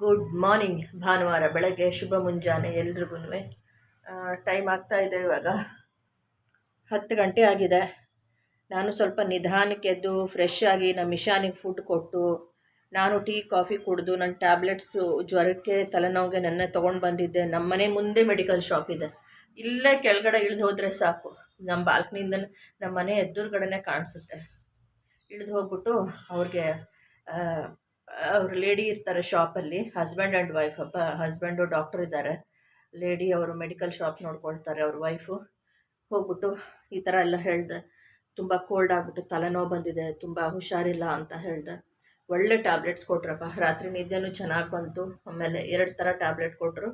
Good morning ಭಾನುವಾರ, ಬೆಳಗ್ಗೆ ಶುಭ ಮುಂಜಾನೆ ಎಲ್ರಿಗೂ. ಟೈಮ್ ಆಗ್ತಾ ಇದೆ ಇವಾಗ. ಹತ್ತು ಗಂಟೆ ಆಗಿದೆ. ನಾನು ಸ್ವಲ್ಪ ನಿಧಾನಕ್ಕೆ ಎದ್ದು ಫ್ರೆಶ್ ಆಗಿ ನಮ್ಮ ಇಶಾನಿಗೆ ಫುಡ್ ಕೊಟ್ಟು, ನಾನು ಟೀ, ಕಾಫಿ ಕುಡಿದು, ನನ್ನ ಟ್ಯಾಬ್ಲೆಟ್ಸು ಜ್ವರಕ್ಕೆ, ತಲೆನೋವಿಗೆ ನೆನ್ನೆ ತೊಗೊಂಡು ಬಂದಿದ್ದೆ. ನಮ್ಮ ಮನೆ ಮುಂದೆ ಮೆಡಿಕಲ್ ಶಾಪ್ ಇದೆ. ಇಲ್ಲೇ ಕೆಳಗಡೆ ಇಳಿದು ಹೋದರೆ ಸಾಕು. ನಮ್ಮ ಬಾಲ್ಕನಿಯಿಂದ ನಮ್ಮ ಮನೆ ಎದುರುಗಡೆನೇ ಕಾಣಿಸುತ್ತೆ. ಇಳಿದು ಹೋಗ್ಬಿಟ್ಟು ಅವ್ರಿಗೆ ಅವ್ರ ಲೇಡಿ ಇರ್ತಾರೆ ಶಾಪಲ್ಲಿ ಹಸ್ಬೆಂಡ್ ಆ್ಯಂಡ್ ವೈಫ್ ಅಪ್ಪ ಹಸ್ಬೆಂಡು ಡಾಕ್ಟರ್ ಇದ್ದಾರೆ. ಲೇಡಿ ಅವರು ಮೆಡಿಕಲ್ ಶಾಪ್ ನೋಡ್ಕೊಳ್ತಾರೆ ಅವ್ರ ವೈಫು ಹೋಗ್ಬಿಟ್ಟು ಈ ಥರ ಎಲ್ಲ ಹೇಳ್ದೆ. ತುಂಬ ಕೋಲ್ಡ್ ಆಗಿಬಿಟ್ಟು ತಲೆನೋವು ಬಂದಿದೆ, ತುಂಬ ಹುಷಾರಿಲ್ಲ ಅಂತ ಹೇಳ್ದೆ. ಒಳ್ಳೆ ಟ್ಯಾಬ್ಲೆಟ್ಸ್ ಕೊಟ್ರಪ್ಪ. ರಾತ್ರಿ ನಿದ್ದೆನೂ ಚೆನ್ನಾಗಿ ಬಂತು. ಆಮೇಲೆ ಎರಡು ಥರ ಟ್ಯಾಬ್ಲೆಟ್ ಕೊಟ್ಟರು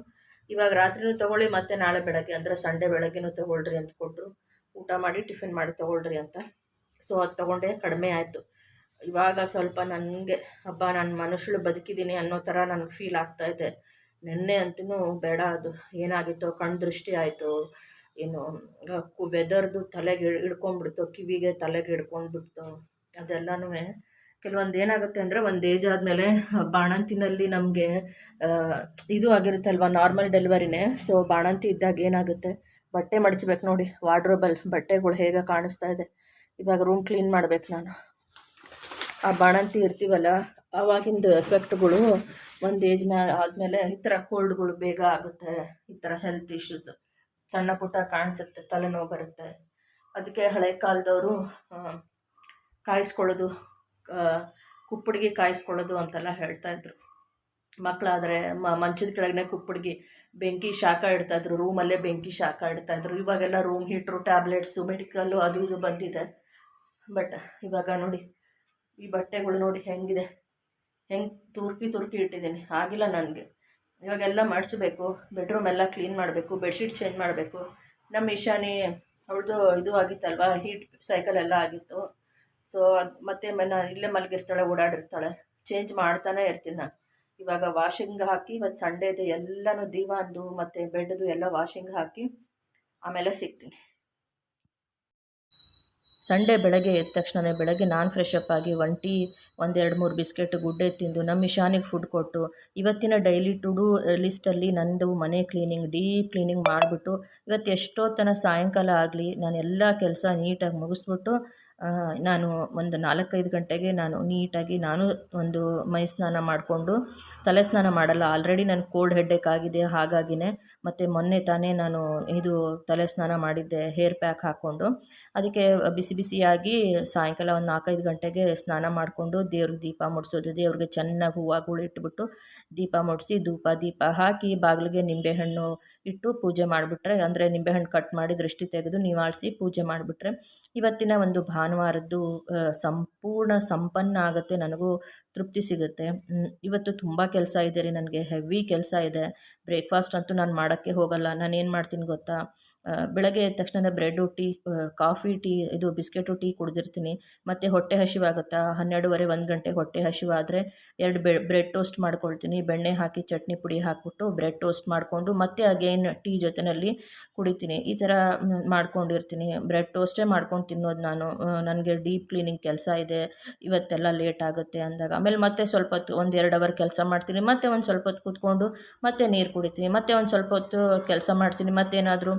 ಇವಾಗ ರಾತ್ರಿನೂ ತೊಗೊಳ್ಳಿ, ಮತ್ತೆ ನಾಳೆ ಬೆಳಗ್ಗೆ, ಅಂದರೆ ಸಂಡೇ ಬೆಳಗ್ಗೆನೂ ತೊಗೊಳ್ರಿ ಅಂತ ಕೊಟ್ಟರು ಊಟ ಮಾಡಿ, ಟಿಫಿನ್ ಮಾಡಿ ತೊಗೊಳ್ರಿ ಅಂತ. ಸೊ ಅದು ತಗೊಂಡೆ ಕಡಿಮೆ ಆಯಿತು. ಇವಾಗ ಸ್ವಲ್ಪ ನನಗೆ ಹಬ್ಬ ನಾನು ಮನುಷ್ಯಳು ಬದುಕಿದ್ದೀನಿ ಅನ್ನೋ ಥರ ನನಗೆ ಫೀಲ್ ಆಗ್ತಾಯಿದೆ ನಿನ್ನೆ ಅಂತೂ ಬೇಡ ಅದು, ಏನಾಗಿತ್ತೋ ಕಣ್ಣು ದೃಷ್ಟಿ ಆಯಿತು. ಏನು ಕು ವೆದರ್ದು ತಲೆಗೆ ಹಿಡ್ಕೊಂಡ್ಬಿಡ್ತು ಕಿವಿಗೆ ತಲೆಗೆ ಹಿಡ್ಕೊಂಡ್ಬಿಡ್ತು. ಅದೆಲ್ಲನೂ ಕೆಲವೊಂದು ಏನಾಗುತ್ತೆ ಅಂದರೆ ಒಂದು ಏಜ್ ಆದಮೇಲೆ ಬಾಣಂತಿನಲ್ಲಿ ನಮಗೆ ಇದು ಆಗಿರುತ್ತಲ್ವ ನಾರ್ಮಲ್ ಡೆಲಿವರಿನೇ ಸೊ ಬಾಣಂತಿ ಇದ್ದಾಗ ಏನಾಗುತ್ತೆ, ಬಟ್ಟೆ ಮಡಿಸ್ಬೇಕು ನೋಡಿ ವಾರ್ಡ್ರೋಬಲ್ ಬಟ್ಟೆಗಳು ಹೇಗೆ ಕಾಣಿಸ್ತಾ ಇದೆ. ಇವಾಗ ರೂಮ್ ಕ್ಲೀನ್ ಮಾಡ್ಬೇಕು ನಾನು. ಆ ಬಾಣಂತಿ ಇರ್ತೀವಲ್ಲ ಆವಾಗಿಂದ ಎಫೆಕ್ಟ್ಗಳು ಒಂದು ಏಜ್ ಮ್ಯಾ, ಆದಮೇಲೆ ಈ ಥರ ಕೋಲ್ಡ್ಗಳು ಬೇಗ ಆಗುತ್ತೆ, ಈ ಥರ ಹೆಲ್ತ್ ಇಶ್ಯೂಸ್ ಸಣ್ಣ ಪುಟ್ಟ ಕಾಣಿಸುತ್ತೆ, ತಲೆನೋವು ಬರುತ್ತೆ. ಅದಕ್ಕೆ ಹಳೆ ಕಾಲದವರು ಕಾಯಿಸ್ಕೊಳ್ಳೋದು ಕುಪ್ಪಡಿಗೆ ಕಾಯಿಸ್ಕೊಳ್ಳೋದು ಅಂತೆಲ್ಲ ಹೇಳ್ತಾಯಿದ್ರು ಮಕ್ಕಳಾದರೆ ಮಂಚದ ಕೆಳಗನೆ ಕುಪ್ಪಡಿಗೆ ಬೆಂಕಿ ಶಾಖ ಇಡ್ತಾಯಿದ್ರು ರೂಮಲ್ಲೇ ಬೆಂಕಿ ಶಾಖ ಇಡ್ತಾಯಿದ್ರು ಇವಾಗೆಲ್ಲ ರೂಮ್ ಹೀಟ್ರು ಟ್ಯಾಬ್ಲೆಟ್ಸು ಮೆಡಿಕಲ್ಲು ಅದು ಇದು ಬಂದಿದೆ. ಬಟ್ ಇವಾಗ ನೋಡಿ ಈ ಬಟ್ಟೆಗಳು ನೋಡಿ ಹೆಂಗಿದೆ. ಹೆಂಗೆ ತುರ್ಕಿ ತುರ್ಕಿ ಇಟ್ಟಿದ್ದೀನಿ. ಆಗಿಲ್ಲ ನನಗೆ. ಇವಾಗೆಲ್ಲ ಮಾಡಿಸ್ಬೇಕು. ಬೆಡ್ರೂಮ್ ಎಲ್ಲ ಕ್ಲೀನ್ ಮಾಡಬೇಕು. ಬೆಡ್ಶೀಟ್ ಚೇಂಜ್ ಮಾಡಬೇಕು. ನಮ್ಮ ಈಶಾನಿ ಅವಳದು ಇದು ಆಗಿತ್ತಲ್ವ? ಹೀಟ್ ಸೈಕಲ್ ಎಲ್ಲ ಆಗಿತ್ತು. ಸೊ ಮತ್ತೆ ನಾನು ಇಲ್ಲೇ ಮಲಗಿರ್ತಾಳೆ, ಓಡಾಡಿರ್ತಾಳೆ. ಚೇಂಜ್ ಮಾಡ್ತಾನೆ ಇರ್ತೀನಿ ನಾನು. ಇವಾಗ ವಾಷಿಂಗ್ ಹಾಕಿ ಮತ್ತು ಸಂಡೇದು ಎಲ್ಲನೂ ದೀವಾನ್ದು ಮತ್ತು ಬೆಡ್ದು ಎಲ್ಲ ವಾಷಿಂಗ್ ಹಾಕಿ ಆಮೇಲೆ ಸಿಗ್ತೀನಿ. ಸಂಡೇ ಬೆಳಗ್ಗೆ ಎದ್ದ ತಕ್ಷಣವೇ ಬೆಳಗ್ಗೆ ನಾನು ಫ್ರೆಶ್ ಅಪ್ ಆಗಿ ಒನ್ ಟೀ ಒಂದೆರಡು ಮೂರು ಬಿಸ್ಕೆಟ್ ಗುಡ್ಡೆ ತಿಂದು ನಮ್ಮ ಇಶಾನಿಗೆ ಫುಡ್ ಕೊಟ್ಟು ಇವತ್ತಿನ ಡೈಲಿ ಟು ಡೂ ಲಿಸ್ಟಲ್ಲಿ ನಂದು ಮನೆ ಕ್ಲೀನಿಂಗ್ ಡೀಪ್ ಕ್ಲೀನಿಂಗ್ ಮಾಡಿಬಿಟ್ಟು ಇವತ್ತು ಎಷ್ಟೋ ತನ ಸಾಯಂಕಾಲ ಆಗಲಿ ನಾನು ಎಲ್ಲ ಕೆಲಸ ನೀಟಾಗಿ ಮುಗಿಸ್ಬಿಟ್ಟು ನಾನು ಒಂದು ನಾಲ್ಕೈದು ಗಂಟೆಗೆ ನಾನು ನೀಟಾಗಿ ನಾನು ಒಂದು ಮೈ ಸ್ನಾನ ಮಾಡಿಕೊಂಡು ತಲೆ ಸ್ನಾನ ಮಾಡಲ್ಲ. ಆಲ್ರೆಡಿ ನನಗೆ ಕೋಲ್ಡ್ ಹೆಡ್ಡೇಕ್ ಆಗಿದೆ, ಹಾಗಾಗಿನೇ ಮತ್ತು ಮೊನ್ನೆ ತಾನೇ ನಾನು ಇದು ತಲೆ ಸ್ನಾನ ಮಾಡಿದ್ದೆ ಹೇರ್ ಪ್ಯಾಕ್ ಹಾಕ್ಕೊಂಡು ಅದಕ್ಕೆ ಬಿಸಿ ಬಿಸಿಯಾಗಿ ಸಾಯಂಕಾಲ ಒಂದು ನಾಲ್ಕೈದು ಗಂಟೆಗೆ ಸ್ನಾನ ಮಾಡಿಕೊಂಡು ದೇವ್ರಿಗೆ ದೀಪ ಮುಡಿಸೋದು. ದೇವ್ರಿಗೆ ಚೆನ್ನಾಗಿ ಹೂವುಗಳು ಇಟ್ಬಿಟ್ಟು ದೀಪ ಮುಡಿಸಿ ಧೂಪ, ದೀಪ ಹಾಕಿ ಬಾಗಿಲಿಗೆ ನಿಂಬೆಹಣ್ಣು ಇಟ್ಟು ಪೂಜೆ ಮಾಡಿಬಿಟ್ರೆ, ಅಂದರೆ ನಿಂಬೆಹಣ್ಣು ಕಟ್ ಮಾಡಿ ದೃಷ್ಟಿ ತೆಗೆದು ನಿವಾಳಿಸಿ ಪೂಜೆ ಮಾಡಿಬಿಟ್ರೆ, ಇವತ್ತಿನ ಒಂದು ಭಾನುವಾರದ್ದು ಸಂಪೂರ್ಣ ಸಂಪನ್ನ ಆಗುತ್ತೆ, ನನಗೂ ತೃಪ್ತಿ ಸಿಗುತ್ತೆ. ಇವತ್ತು ತುಂಬ ಕೆಲಸ ಇದೆ ರೀ, ನನಗೆ ಹೆವಿ ಕೆಲಸ ಇದೆ. ಬ್ರೇಕ್ಫಾಸ್ಟ್ ಅಂತೂ ನಾನು ಮಾಡೋಕ್ಕೆ ಹೋಗಲ್ಲ. ನಾನು ಏನು ಮಾಡ್ತೀನಿ ಗೊತ್ತಾ? ಬೆಳಗ್ಗೆ ಎದ್ದ ತಕ್ಷಣ ಬ್ರೆಡ್ಡು ಟೀ ಕಾಫಿ, ಟೀ, ಇದು ಬಿಸ್ಕೆಟು, ಟೀ ಕುಡಿದಿರ್ತೀನಿ. ಮತ್ತು ಹೊಟ್ಟೆ ಹಸಿವಾಗುತ್ತಾ? ಹನ್ನೆರಡುವರೆ, ಒಂದು ಗಂಟೆ ಹೊಟ್ಟೆ ಹಸಿವಾದರೆ ಎರಡು ಬ್ರೆಡ್ ಟೋಸ್ಟ್ ಮಾಡ್ಕೊಳ್ತೀನಿ. ಬೆಣ್ಣೆ ಹಾಕಿ, ಚಟ್ನಿ ಪುಡಿ ಹಾಕ್ಬಿಟ್ಟು ಬ್ರೆಡ್ ಟೋಸ್ಟ್ ಮಾಡಿಕೊಂಡು ಮತ್ತೆ ಅಗೇನ್ ಟೀ ಜೊತೆಯಲ್ಲಿ ಕುಡಿತೀನಿ. ಈ ಥರ ಮಾಡ್ಕೊಂಡಿರ್ತೀನಿ. ಬ್ರೆಡ್ ಟೋಸ್ಟೇ ಮಾಡ್ಕೊಂಡು ತಿನ್ನೋದು ನಾನು. ನನಗೆ ಡೀಪ್ ಕ್ಲೀನಿಂಗ್ ಕೆಲಸ ಇದೆ. ಇವತ್ತೆಲ್ಲ ಲೇಟ್ ಆಗುತ್ತೆ ಅಂದಾಗ. ಆಮೇಲೆ ಮತ್ತೆ ಸ್ವಲ್ಪ ಹೊತ್ತು, ಒಂದು ಎರಡು ಅವರ್ ಕೆಲಸ ಮಾಡ್ತೀನಿ. ಮತ್ತೆ ಒಂದು ಸ್ವಲ್ಪ ಹೊತ್ತು ಕೂತ್ಕೊಂಡು ಮತ್ತೆ ನೀರು ಕುಡಿತೀನಿ. ಮತ್ತೆ ಒಂದು ಸ್ವಲ್ಪ ಹೊತ್ತು ಕೆಲಸ ಮಾಡ್ತೀನಿ. ಮತ್ತೇನಾದರೂ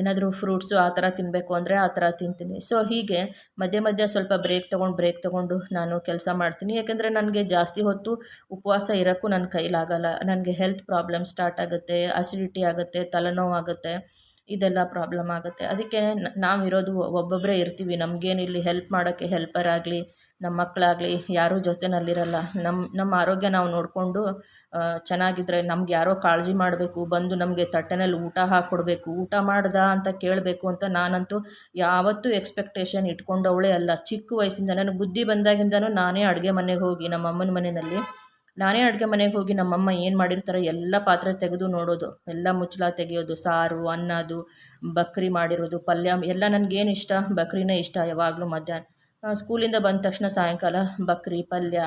ಏನಾದರೂ ಫ್ರೂಟ್ಸು ಆ ಥರ ತಿನ್ನಬೇಕು ಅಂದರೆ ಆ ಥರ ತಿಂತೀನಿ. ಸೊ ಹೀಗೆ ಮಧ್ಯೆ ಮಧ್ಯೆ ಸ್ವಲ್ಪ ಬ್ರೇಕ್ ತೊಗೊಂಡು ಬ್ರೇಕ್ ತೊಗೊಂಡು ನಾನು ಕೆಲಸ ಮಾಡ್ತೀನಿ. ಯಾಕೆಂದರೆ ನನಗೆ ಜಾಸ್ತಿ ಹೊತ್ತು ಉಪವಾಸ ಇರೋಕ್ಕೂ ನನ್ನ ಕೈಲಾಗಲ್ಲ ನನಗೆ ಹೆಲ್ತ್ ಪ್ರಾಬ್ಲಮ್ ಸ್ಟಾರ್ಟ್ ಆಗುತ್ತೆ ಅಸಿಡಿಟಿ ಆಗುತ್ತೆ, ತಲೆನೋವು ಆಗುತ್ತೆ, ಇದೆಲ್ಲ ಪ್ರಾಬ್ಲಮ್ ಆಗುತ್ತೆ. ಅದಕ್ಕೆ ನಾವಿರೋದು ಒಬ್ಬೊಬ್ಬರೇ ಇರ್ತೀವಿ. ನಮಗೇನಿಲ್ಲಿ ಹೆಲ್ಪ್ ಮಾಡೋಕ್ಕೆ ಹೆಲ್ಪರ್ ಆಗಲಿ ನಮ್ಮ ಮಕ್ಕಳಾಗಲಿ ಯಾರೂ ಜೊತೆಯಲ್ಲಿರಲ್ಲ ನಮ್ಮ ನಮ್ಮ ಆರೋಗ್ಯ ನಾವು ನೋಡಿಕೊಂಡು ಚೆನ್ನಾಗಿದ್ದರೆ ನಮ್ಗೆ ಯಾರೋ ಕಾಳಜಿ ಮಾಡಬೇಕು, ಬಂದು ನಮಗೆ ತಟ್ಟೆನಲ್ಲಿ ಊಟ ಹಾಕ್ಕೊಡ್ಬೇಕು ಊಟ ಮಾಡ್ದ ಅಂತ ಕೇಳಬೇಕು ಅಂತ ನಾನಂತೂ ಯಾವತ್ತೂ ಎಕ್ಸ್ಪೆಕ್ಟೇಷನ್ ಇಟ್ಕೊಂಡವಳೇ ಅಲ್ಲ. ಚಿಕ್ಕ ವಯಸ್ಸಿಂದ ನನಗೆ ಬುದ್ಧಿ ಬಂದಾಗಿಂದನೂ ನಾನೇ ಅಡುಗೆ ಮನೆಗೆ ಹೋಗಿ ನಮ್ಮ ಅಮ್ಮನ ಮನೆಯಲ್ಲಿ ನಾನೇ ಅಡುಗೆ ಮನೆಗೆ ಹೋಗಿ ನಮ್ಮಮ್ಮ ಏನು ಮಾಡಿರ್ತಾರೆ ಎಲ್ಲ ಪಾತ್ರೆ ತೆಗೆದು ನೋಡೋದು, ಎಲ್ಲ ಮುಚ್ಚಳ ತೆಗೆಯೋದು, ಸಾರು, ಅನ್ನದು, ಬಕ್ರಿ ಮಾಡಿರೋದು, ಪಲ್ಯ, ಎಲ್ಲ ನನಗೇನು ಇಷ್ಟ? ಬಕ್ರಿನೇ ಇಷ್ಟ ಯಾವಾಗಲೂ ಮಧ್ಯಾಹ್ನ. ಸ್ಕೂಲಿಂದ ಬಂದ ತಕ್ಷಣ ಸಾಯಂಕಾಲ, ಬಕ್ರಿ, ಪಲ್ಯ,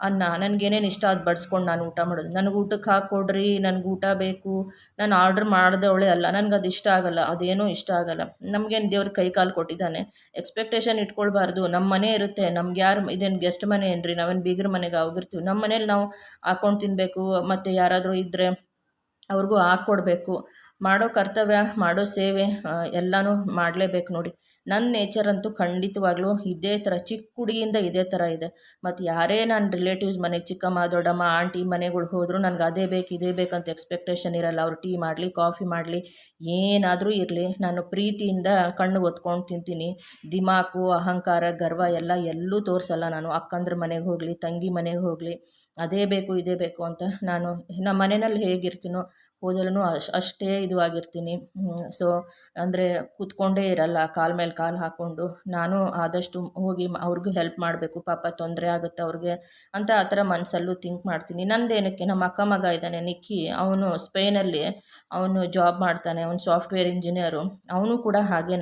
ಅನ್ನ ನನಗೇನೇನು ಇಷ್ಟ ಅದು ಬಡಿಸ್ಕೊಂಡು ನಾನು ಊಟ ಮಾಡೋದು. ನನಗೆ ಊಟಕ್ಕೆ ಹಾಕ್ಕೊಡ್ರಿ ನನಗೆ ಊಟ ಬೇಕು, ನಾನು ಆರ್ಡ್ರ್ ಮಾಡಿದವಳೆ ಅಲ್ಲ, ನನಗೆ ಅದು ಇಷ್ಟ ಆಗಲ್ಲ, ಅದೇನೂ ಇಷ್ಟ ಆಗಲ್ಲ. ನಮಗೇನು ದೇವ್ರ ಕೈ ಕಾಲು ಕೊಟ್ಟಿದ್ದಾನೆ. ಎಕ್ಸ್ಪೆಕ್ಟೇಷನ್ ಇಟ್ಕೊಳ್ಬಾರ್ದು. ನಮ್ಮ ಮನೆ ಇರುತ್ತೆ, ನಮ್ಗೆ ಯಾರು ಇದೇನು ಗೆಸ್ಟ್ ಮನೆ ಏನ್ರಿ, ನಾವೇನು ಬೀಗ್ರ ಮನೆಗೆ ಹೋಗಿರ್ತೀವಿ. ನಮ್ಮ ಮನೇಲಿ ನಾವು ಹಾಕ್ಕೊಂಡು ತಿನ್ನಬೇಕು ಮತ್ತು ಯಾರಾದರೂ ಇದ್ದರೆ ಅವ್ರಿಗೂ ಹಾಕ್ಕೊಡ್ಬೇಕು ಮಾಡೋ ಕರ್ತವ್ಯ, ಮಾಡೋ ಸೇವೆ ಎಲ್ಲನೂ ಮಾಡಲೇಬೇಕು ನೋಡಿ. ನನ್ನ ನೇಚರ್ ಅಂತೂ ಖಂಡಿತವಾಗ್ಲೂ ಇದೇ ಥರ ಚಿಕ್ಕ ಹುಡುಗಿಯಿಂದ ಇದೇ ಥರ ಇದೆ. ಮತ್ತು ಯಾರೇ ನನ್ನ ರಿಲೇಟಿವ್ಸ್ ಮನೆಗೆ ಚಿಕ್ಕಮ್ಮ, ದೊಡ್ಡಮ್ಮ ಆಂಟಿ ಮನೆಗಳು ಹೋದರೂ ನನಗೆ ಅದೇ ಬೇಕು, ಇದೇ ಬೇಕಂತ ಎಕ್ಸ್ಪೆಕ್ಟೇಷನ್ ಇರಲ್ಲ. ಅವ್ರು ಟೀ ಮಾಡಲಿ ಕಾಫಿ ಮಾಡಲಿ, ಏನಾದರೂ ಇರಲಿ. ನಾನು ಪ್ರೀತಿಯಿಂದ ಕಣ್ಣಿಗೆ ಒತ್ಕೊಂಡು ತಿಂತೀನಿ. ದಿಮಾಕು, ಅಹಂಕಾರ, ಗರ್ವ ಎಲ್ಲ ಎಲ್ಲೂ ತೋರಿಸಲ್ಲ ನಾನು. ಅಕ್ಕಂದ್ರ ಮನೆಗೆ ಹೋಗಲಿ, ತಂಗಿ ಮನೆಗೆ ಹೋಗಲಿ, ಅದೇ ಬೇಕು, ಇದೇ ಬೇಕು ಅಂತ ನಾನು, ನಮ್ಮ ಮನೆಯಲ್ಲಿ ಹೇಗಿರ್ತೀನೋ ಹೋದಲ್ಲೂ ಅಶ್, ಅಷ್ಟೇ ಇದು ಆಗಿರ್ತೀನಿ. ಸೊ ಅಂದರೆ ಕೂತ್ಕೊಂಡೇ ಇರಲ್ಲ, ಕಾಲ ಮೇಲೆ ಕಾಲು ಹಾಕ್ಕೊಂಡು ನಾನು ಆದಷ್ಟು ಹೋಗಿ ಅವ್ರಿಗೂ ಹೆಲ್ಪ್ ಮಾಡಬೇಕು. ಪಾಪ ತೊಂದರೆ ಆಗುತ್ತೆ ಅವ್ರಿಗೆ ಅಂತ ಆ ಥರ ಮನಸ್ಸಲ್ಲೂ ಥಿಂಕ್ ಮಾಡ್ತೀನಿ. ನಂದೇನಕ್ಕೆ, ನಮ್ಮ ಅಕ್ಕ ಮಗ ಇದ್ದಾನೆ, ನಿಕ್ಕಿ. ಅವನು ಸ್ಪೇನಲ್ಲಿ ಅವನು ಜಾಬ್ ಮಾಡ್ತಾನೆ, ಅವನು ಸಾಫ್ಟ್ವೇರ್ ಇಂಜಿನಿಯರು ಅವನು ಕೂಡ ಹಾಗೇ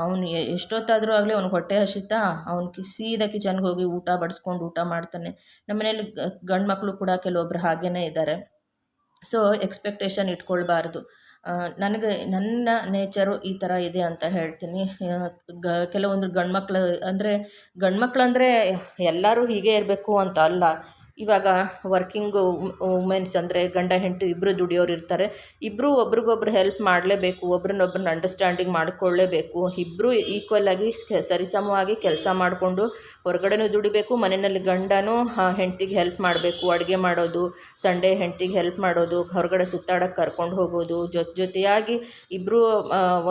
ಅವನು ಎಷ್ಟೊತ್ತಾದರೂ ಆಗಲಿ ಅವ್ನಿಗೆ ಹೊಟ್ಟೆ ಹಸಿತಾ ಅವ್ನು ಸೀದಾ ಕಿಚನ್ಗೆ ಹೋಗಿ ಊಟ ಬಡಿಸ್ಕೊಂಡು ಊಟ ಮಾಡ್ತಾನೆ. ನಮ್ಮ ಮನೇಲಿ ಗಂಡು ಮಕ್ಕಳು ಕೂಡ ಕೆಲವೊಬ್ಬರು ಹಾಗೇ ಇದ್ದಾರೆ. ಸೊ ಎಕ್ಸ್ಪೆಕ್ಟೇಷನ್ ಇಟ್ಕೊಳ್ಬಾರ್ದು. ನನಗೆ ನನ್ನ ನೇಚರು ಈ ಥರ ಇದೆ ಅಂತ ಹೇಳ್ತೀನಿ. ಗ, ಕೆಲವೊಂದು ಗಂಡು ಮಕ್ಳು ಅಂದರೆ ಗಂಡು ಎಲ್ಲರೂ ಹೀಗೆ ಇರಬೇಕು ಅಂತ ಅಲ್ಲ. ಇವಾಗ ವರ್ಕಿಂಗ್ ವುಮೆನ್ಸ್ ಅಂದರೆ ಗಂಡ, ಹೆಂಡತಿ ಇಬ್ಬರು ದುಡಿಯೋರು ಇರ್ತಾರೆ. ಇಬ್ಬರು ಒಬ್ರಿಗೊಬ್ರು ಹೆಲ್ಪ್ ಮಾಡಲೇಬೇಕು, ಒಬ್ರನ್ನೊಬ್ರನ್ನ ಅಂಡರ್ಸ್ಟ್ಯಾಂಡಿಂಗ್ ಮಾಡಿಕೊಳ್ಳೇಬೇಕು. ಇಬ್ಬರು ಆಗಿ ಸರಿಸಮವಾಗಿ ಕೆಲಸ ಮಾಡಿಕೊಂಡು ಹೊರಗಡೆನೂ ದುಡಿಬೇಕು, ಮನೆಯಲ್ಲಿ ಗಂಡನೂ ಹೆಂಡ್ತಿಗೆ ಹೆಲ್ಪ್ ಮಾಡಬೇಕು, ಅಡುಗೆ ಮಾಡೋದು, ಸಂಡೇ ಹೆಂಡ್ತಿಗೆ ಹೆಲ್ಪ್ ಮಾಡೋದು, ಹೊರಗಡೆ ಸುತ್ತಾಡೋಕ್ಕೆ ಕರ್ಕೊಂಡು ಹೋಗೋದು, ಜೊತೆ, ಜೊತೆಯಾಗಿ ಇಬ್ಬರು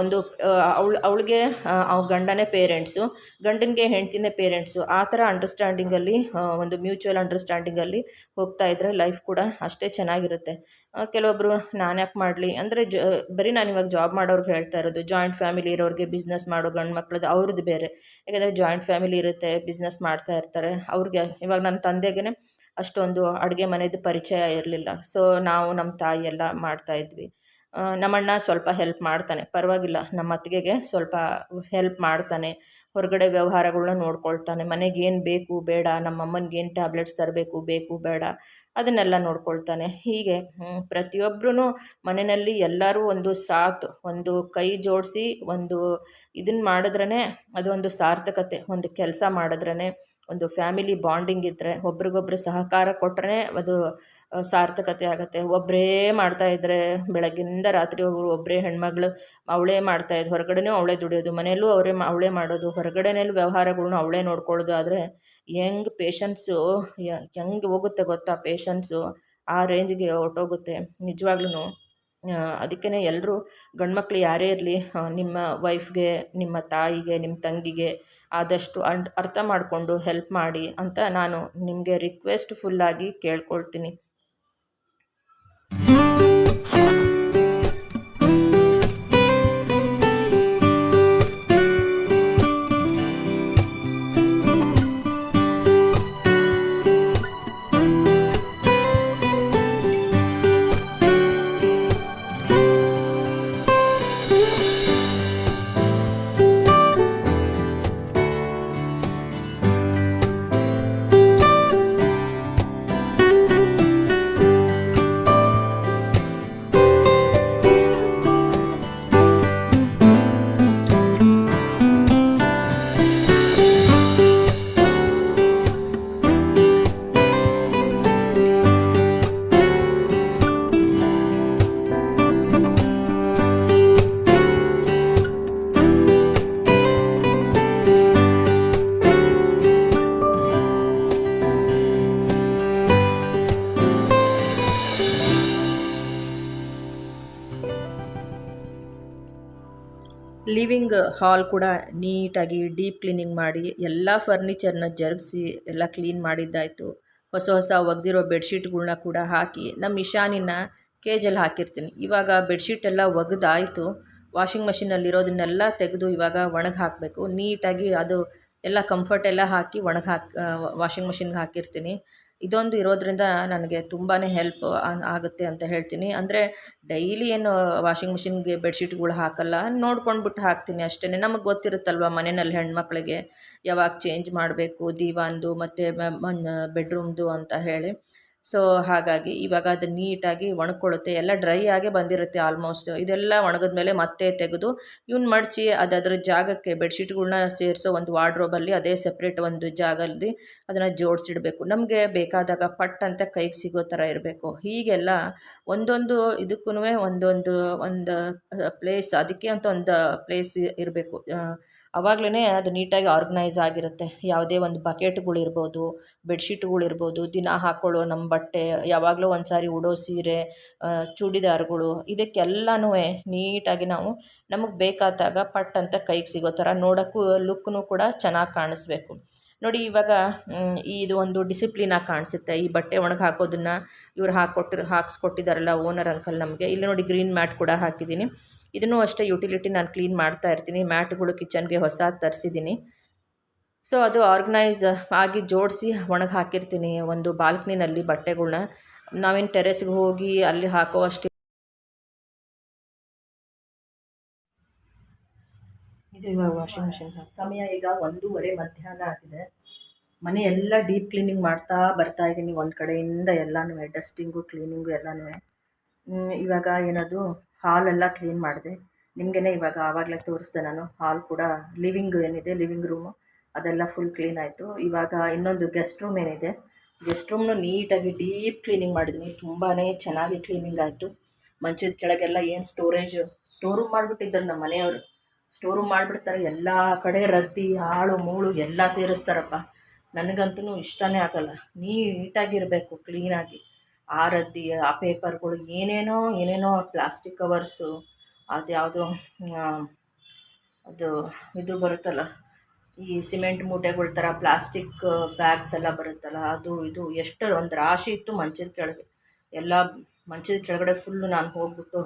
ಒಂದು ಅವಳು, ಅವಳಿಗೆ ಅವ್ ಗಂಡನೇ ಪೇರೆಂಟ್ಸು ಗಂಡನಿಗೆ ಹೆಂಡ್ತಿನೇ ಪೇರೆಂಟ್ಸು ಆ ಥರ ಅಂಡರ್ಸ್ಟ್ಯಾಂಡಿಂಗಲ್ಲಿ ಒಂದು ಮ್ಯೂಚುವಲ್ ಅಂಡರ್ಸ್ಟ್ಯಾಂಡಿಂಗ್ ಅಲ್ಲಿ ಹೋಗ್ತಾ ಇದ್ದರೆ ಲೈಫ್ ಕೂಡ ಅಷ್ಟೇ ಚೆನ್ನಾಗಿರುತ್ತೆ. ಕೆಲವೊಬ್ಬರು ನಾನು ಯಾಕೆ ಮಾಡಲಿ, ಅಂದರೆ ಜ, ಬರೀ ನಾನು ಇವಾಗ ಜಾಬ್ ಮಾಡೋರ್ಗೆ ಹೇಳ್ತಾ ಇರೋದು ಜಾಯಿಂಟ್ ಫ್ಯಾಮಿಲಿ ಇರೋರಿಗೆ ಬಿಸ್ನೆಸ್ ಮಾಡೋ ಗಂಡು ಮಕ್ಳದ್ದು ಅವ್ರದ್ದು ಬೇರೆ. ಯಾಕೆಂದರೆ ಜಾಯಿಂಟ್ ಫ್ಯಾಮಿಲಿ ಇರುತ್ತೆ ಬಿಸ್ನೆಸ್ ಮಾಡ್ತಾ ಇರ್ತಾರೆ, ಅವ್ರಿಗೆ ಇವಾಗ ನನ್ನ ತಂದೆಗೆ ಅಷ್ಟೊಂದು ಅಡುಗೆ ಮನೆಯದು ಪರಿಚಯ ಇರಲಿಲ್ಲ. ಸೊ ನಾವು ನಮ್ಮ ತಾಯಿ ಎಲ್ಲ ಮಾಡ್ತಾಯಿದ್ವಿ ನಮ್ಮಣ್ಣ ಸ್ವಲ್ಪ ಹೆಲ್ಪ್ ಮಾಡ್ತಾನೆ. ಪರವಾಗಿಲ್ಲ, ನಮ್ಮ ಅತ್ತಿಗೆಗೆ ಸ್ವಲ್ಪ ಹೆಲ್ಪ್ ಮಾಡ್ತಾನೆ. ಹೊರಗಡೆ ವ್ಯವಹಾರಗಳನ್ನ ನೋಡ್ಕೊಳ್ತಾನೆ. ಮನೆಗೆ ಏನು ಬೇಕು ಬೇಡ, ನಮ್ಮ ಅಮ್ಮನಿಗೆ ಏನು ಟ್ಯಾಬ್ಲೆಟ್ಸ್ ತರಬೇಕು ಬೇಕು ಬೇಡ, ಅದನ್ನೆಲ್ಲ ನೋಡ್ಕೊಳ್ತಾನೆ. ಹೀಗೆ ಪ್ರತಿಯೊಬ್ಬರೂ ಮನೆಯಲ್ಲಿ ಎಲ್ಲರೂ ಒಂದು ಸಾಥ್, ಒಂದು ಕೈ ಜೋಡಿಸಿ, ಒಂದು ಇದನ್ನು ಮಾಡಿದ್ರೇ ಅದೊಂದು ಸಾರ್ಥಕತೆ. ಒಂದು ಕೆಲಸ ಮಾಡಿದ್ರೇ ಒಂದು ಫ್ಯಾಮಿಲಿ ಬಾಂಡಿಂಗ್ ಇದ್ದರೆ ಒಬ್ರಿಗೊಬ್ರು ಸಹಕಾರ ಕೊಟ್ಟರೆ ಅದು ಸಾರ್ಥಕತೆ ಆಗುತ್ತೆ. ಒಬ್ಬರೇ ಮಾಡ್ತಾಯಿದ್ರೆ ಬೆಳಗ್ಗಿಂದ ಒಬ್ಬರು ಒಬ್ಬರೇ ಹೆಣ್ಮಗಳು ಅವಳೇ ಮಾಡ್ತಾಯಿದ್ದು ಹೊರಗಡೆನೂ ಅವಳೇ ದುಡಿಯೋದು, ಮನೆಯಲ್ಲೂ ಅವರೇ ಅವಳೇ ಮಾಡೋದು, ಹೊರಗಡೆನಲ್ಲೂ ವ್ಯವಹಾರಗಳನ್ನ ಅವಳೇ ನೋಡ್ಕೊಳ್ಳೋದು. ಆದರೆ ಹೆಂಗ್ ಪೇಷನ್ಸು ಹೆಂಗೆ ಹೋಗುತ್ತೆ ಗೊತ್ತಾ ಪೇಷನ್ಸು ಆ ರೇಂಜ್ಗೆ ಹೊರ್ಟೋಗುತ್ತೆ ನಿಜವಾಗ್ಲೂ ಅದಕ್ಕೇ ಎಲ್ಲರೂ ಗಂಡ್ಮಕ್ಳು ಯಾರೇ ಇರಲಿ ನಿಮ್ಮ ವೈಫ್ಗೆ ನಿಮ್ಮ ತಾಯಿಗೆ, ನಿಮ್ಮ ತಂಗಿಗೆ ಆದಷ್ಟು ಅರ್ಥ ಮಾಡಿಕೊಂಡು ಹೆಲ್ಪ್ ಮಾಡಿ ಅಂತ ನಾನು ನಿಮಗೆ ರಿಕ್ವೆಸ್ಟ್ ಫುಲ್ಲಾಗಿ ಕೇಳ್ಕೊಳ್ತೀನಿ. ಲಿವಿಂಗ್ ಹಾಲ್ ಕೂಡ ನೀಟಾಗಿ ಡೀಪ್ ಕ್ಲೀನಿಂಗ್ ಮಾಡಿ, ಎಲ್ಲ ಫರ್ನಿಚರ್ನ ಜರುಗಿಸಿ, ಎಲ್ಲ ಕ್ಲೀನ್ ಮಾಡಿದ್ದಾಯಿತು. ಹೊಸ ಹೊಸ ಒಗೆದಿರೋ ಬೆಡ್ಶೀಟ್ಗಳನ್ನ ಕೂಡ ಹಾಕಿ ನಮ್ಮ ಇಶಾನಿನ ಕೇಜಲ್ಲಿ ಹಾಕಿರ್ತೀನಿ. ಇವಾಗ ಬೆಡ್ಶೀಟ್ ಎಲ್ಲ ಒಗೆದಾಯಿತು. ವಾಷಿಂಗ್ ಮಷಿನಲ್ಲಿರೋದನ್ನೆಲ್ಲ ತೆಗೆದು ಇವಾಗ ಒಣಗಿ ಹಾಕಬೇಕು. ನೀಟಾಗಿ ಅದು ಎಲ್ಲ ಕಂಫರ್ಟ್ ಎಲ್ಲ ಹಾಕಿ ಒಣಗಿ ಹಾಕಿ ವಾಷಿಂಗ್ ಮಷಿನ್ಗೆ ಹಾಕಿರ್ತೀನಿ. ಇದೊಂದು ಇರೋದ್ರಿಂದ ನನಗೆ ತುಂಬಾ ಹೆಲ್ಪ್ ಆಗುತ್ತೆ ಅಂತ ಹೇಳ್ತೀನಿ. ಅಂದರೆ ಡೈಲಿ ಏನು ವಾಷಿಂಗ್ ಮಿಷಿನ್ಗೆ ಬೆಡ್ಶೀಟ್ಗಳು ಹಾಕಲ್ಲ, ನೋಡ್ಕೊಂಡ್ಬಿಟ್ಟು ಹಾಕ್ತೀನಿ ಅಷ್ಟೇ ನಮಗೆ ಗೊತ್ತಿರುತ್ತಲ್ವ ಮನೆಯಲ್ಲಿ ಹೆಣ್ಮಕ್ಳಿಗೆ ಯಾವಾಗ ಚೇಂಜ್ ಮಾಡಬೇಕು, ದಿವಾನ್ದು ಮತ್ತು ಬೆಡ್ರೂಮ್ದು ಅಂತ ಹೇಳಿ. ಸೊ ಹಾಗಾಗಿ ಇವಾಗ ಅದು ನೀಟಾಗಿ ಒಣಕೊಳ್ಳುತ್ತೆ. ಎಲ್ಲ ಡ್ರೈ ಆಗಿ ಬಂದಿರುತ್ತೆ ಆಲ್ಮೋಸ್ಟ್ ಇದೆಲ್ಲ ಒಣಗಿದ್ಮೇಲೆ ಮತ್ತೆ ತೆಗೆದು ಇವ್ನ ಮಡಚಿ ಅದರ ಜಾಗಕ್ಕೆ ಬೆಡ್ಶೀಟ್ಗಳನ್ನ ಸೇರಿಸೋ ಒಂದು ವಾರ್ಡ್ರೋಬಲ್ಲಿ ಅದೇ ಸಪ್ರೇಟ್ ಒಂದು ಜಾಗದಲ್ಲಿ ಅದನ್ನು ಜೋಡಿಸಿಡಬೇಕು. ನಮಗೆ ಬೇಕಾದಾಗ ಪಟ್ ಅಂತ ಕೈಗೆ ಸಿಗೋ ಥರ ಇರಬೇಕು. ಹೀಗೆಲ್ಲ ಒಂದೊಂದು ಇದಕ್ಕೂ ಒಂದೊಂದು ಒಂದು ಪ್ಲೇಸ್ ಅದಕ್ಕೆ ಅಂತ ಒಂದು ಪ್ಲೇಸ್ ಇರಬೇಕು. ಆವಾಗಲೇ ಅದು ನೀಟಾಗಿ ಆರ್ಗನೈಸ್ ಆಗಿರುತ್ತೆ. ಯಾವುದೇ ಒಂದು ಬಕೆಟ್ಗಳಿರ್ಬೋದು ಬೆಡ್ಶೀಟ್ಗಳಿರ್ಬೋದು ದಿನ ಹಾಕ್ಕೊಳ್ಳೋ ನಮ್ಮ ಬಟ್ಟೆ, ಯಾವಾಗಲೂ ಒಂದು ಸಾರಿ ಉಡೋ ಸೀರೆ ಚೂಡಿದಾರ್ಗಳು, ಇದಕ್ಕೆಲ್ಲನೂ ನೀಟಾಗಿ ನಾವು ನಮಗೆ ಬೇಕಾದಾಗ ಪಟ್ ಅಂತ ಕೈಗೆ ಸಿಗೋ ಥರ ನೋಡೋಕ್ಕೂ, ಲುಕ್ನೂ ಕೂಡ ಚೆನ್ನಾಗಿ ಕಾಣಿಸ್ಬೇಕು. ನೋಡಿ ಇವಾಗ ಇದು ಒಂದು ಡಿಸಿಪ್ಲಿನಾಗಿ ಕಾಣಿಸುತ್ತೆ. ಈ ಬಟ್ಟೆ ಒಣಗಿ ಹಾಕೋದನ್ನು ಇವ್ರು ಹಾಕ್ಕೊಟ್ಟಿರೋ ಹಾಕ್ಸ್ಕೊಟ್ಟಿದ್ದಾರಲ್ಲ ಓನರ್ ಅಂಕಲ್ ನಮಗೆ. ಇಲ್ಲಿ ನೋಡಿ ಗ್ರೀನ್ ಮ್ಯಾಟ್ ಕೂಡ ಹಾಕಿದ್ದೀನಿ. ಇದನ್ನು ಅಷ್ಟೇ ಯುಟಿಲಿಟಿ ನಾನು ಕ್ಲೀನ್ ಮಾಡ್ತಾ ಇರ್ತೀನಿ. ಮ್ಯಾಟ್ಗಳು ಕಿಚನ್ಗೆ ಹೊಸ ತರಿಸಿದ್ದೀನಿ. ಸೊ ಅದು ಆರ್ಗನೈಸ್ ಆಗಿ ಜೋಡಿಸಿ ಒಣಗಿ ಹಾಕಿರ್ತೀನಿ ಒಂದು ಬಾಲ್ಕನಿನಲ್ಲಿ ಬಟ್ಟೆಗಳನ್ನ ನಾವೇನು ಟೆರೆಸ್ಗೆ ಹೋಗಿ ಅಲ್ಲಿ ಹಾಕೋ ಅಷ್ಟು ವಾಷಿಂಗ್ ಮಿಷಿನ್ ಸಮಯ ಈಗ ಒಂದೂವರೆ ಮಧ್ಯಾಹ್ನ ಆಗಿದೆ. ಮನೆ ಎಲ್ಲ ಡೀಪ್ ಕ್ಲೀನಿಂಗ್ ಮಾಡ್ತಾ ಬರ್ತಾ ಇದ್ದೀನಿ ಒಂದು ಕಡೆಯಿಂದ ಎಲ್ಲನೂ ಡಸ್ಟಿಂಗು ಕ್ಲೀನಿಂಗು ಎಲ್ಲನೂ ಇವಾಗ ಏನದು ಹಾಲೆಲ್ಲ ಕ್ಲೀನ್ ಮಾಡಿದೆ. ನಿಮಗೇನೆ ಇವಾಗ ಆವಾಗಲೇ ತೋರಿಸ್ದೆ ನಾನು ಹಾಲ್ ಕೂಡ ಲಿವಿಂಗ್ ಏನಿದೆ ಲಿವಿಂಗ್ ರೂಮು ಅದೆಲ್ಲ ಫುಲ್ ಕ್ಲೀನ್ ಆಯಿತು. ಇವಾಗ ಇನ್ನೊಂದು ಗೆಸ್ಟ್ ರೂಮ್ ಏನಿದೆ. ಗೆಸ್ಟ್ ರೂಮ್ನು ನೀಟಾಗಿ ಡೀಪ್ ಕ್ಲೀನಿಂಗ್ ಮಾಡಿದ್ದೀನಿ ತುಂಬಾ ಚೆನ್ನಾಗಿ ಕ್ಲೀನಿಂಗ್ ಆಯಿತು. ಮಂಚದ ಕೆಳಗೆಲ್ಲ ಏನು ಸ್ಟೋರೇಜು ಸ್ಟೋರ್ ರೂಮ್ ಮಾಡಿಬಿಟ್ಟಿದ್ದರು ನಮ್ಮ ಮನೆಯವರು. ಸ್ಟೋರ್ ಮಾಡಿಬಿಡ್ತಾರೆ, ಎಲ್ಲ ಕಡೆ ರದ್ದಿ, ಹಾಳು, ಮೂಳು ಎಲ್ಲ ಸೇರಿಸ್ತಾರಪ್ಪ. ನನಗಂತೂ ಇಷ್ಟನೇ ಆಗಲ್ಲ. ನೀಟಾಗಿರಬೇಕು ಕ್ಲೀನಾಗಿ ಆ ರದ್ದಿ, ಆ ಪೇಪರ್ಗಳು ಏನೇನೋ ಏನೇನೋ ಪ್ಲಾಸ್ಟಿಕ್ ಕವರ್ಸು ಅದು ಯಾವುದೋ ಅದು ಇದು ಬರುತ್ತಲ್ಲ, ಈ ಸಿಮೆಂಟ್ ಮೂಟೆಗಳ ಥರ ಪ್ಲಾಸ್ಟಿಕ್ ಬ್ಯಾಗ್ಸ್ ಎಲ್ಲ ಬರುತ್ತಲ್ಲ, ಅದು, ಇದು, ಎಷ್ಟು ಒಂದು ರಾಶಿ ಇತ್ತು ಮಂಚದ ಕೆಳಗೆ. ಎಲ್ಲ ಮಂಚದ ಕೆಳಗಡೆ ಫುಲ್ಲು ನಾನು ಹೋಗ್ಬಿಟ್ಟು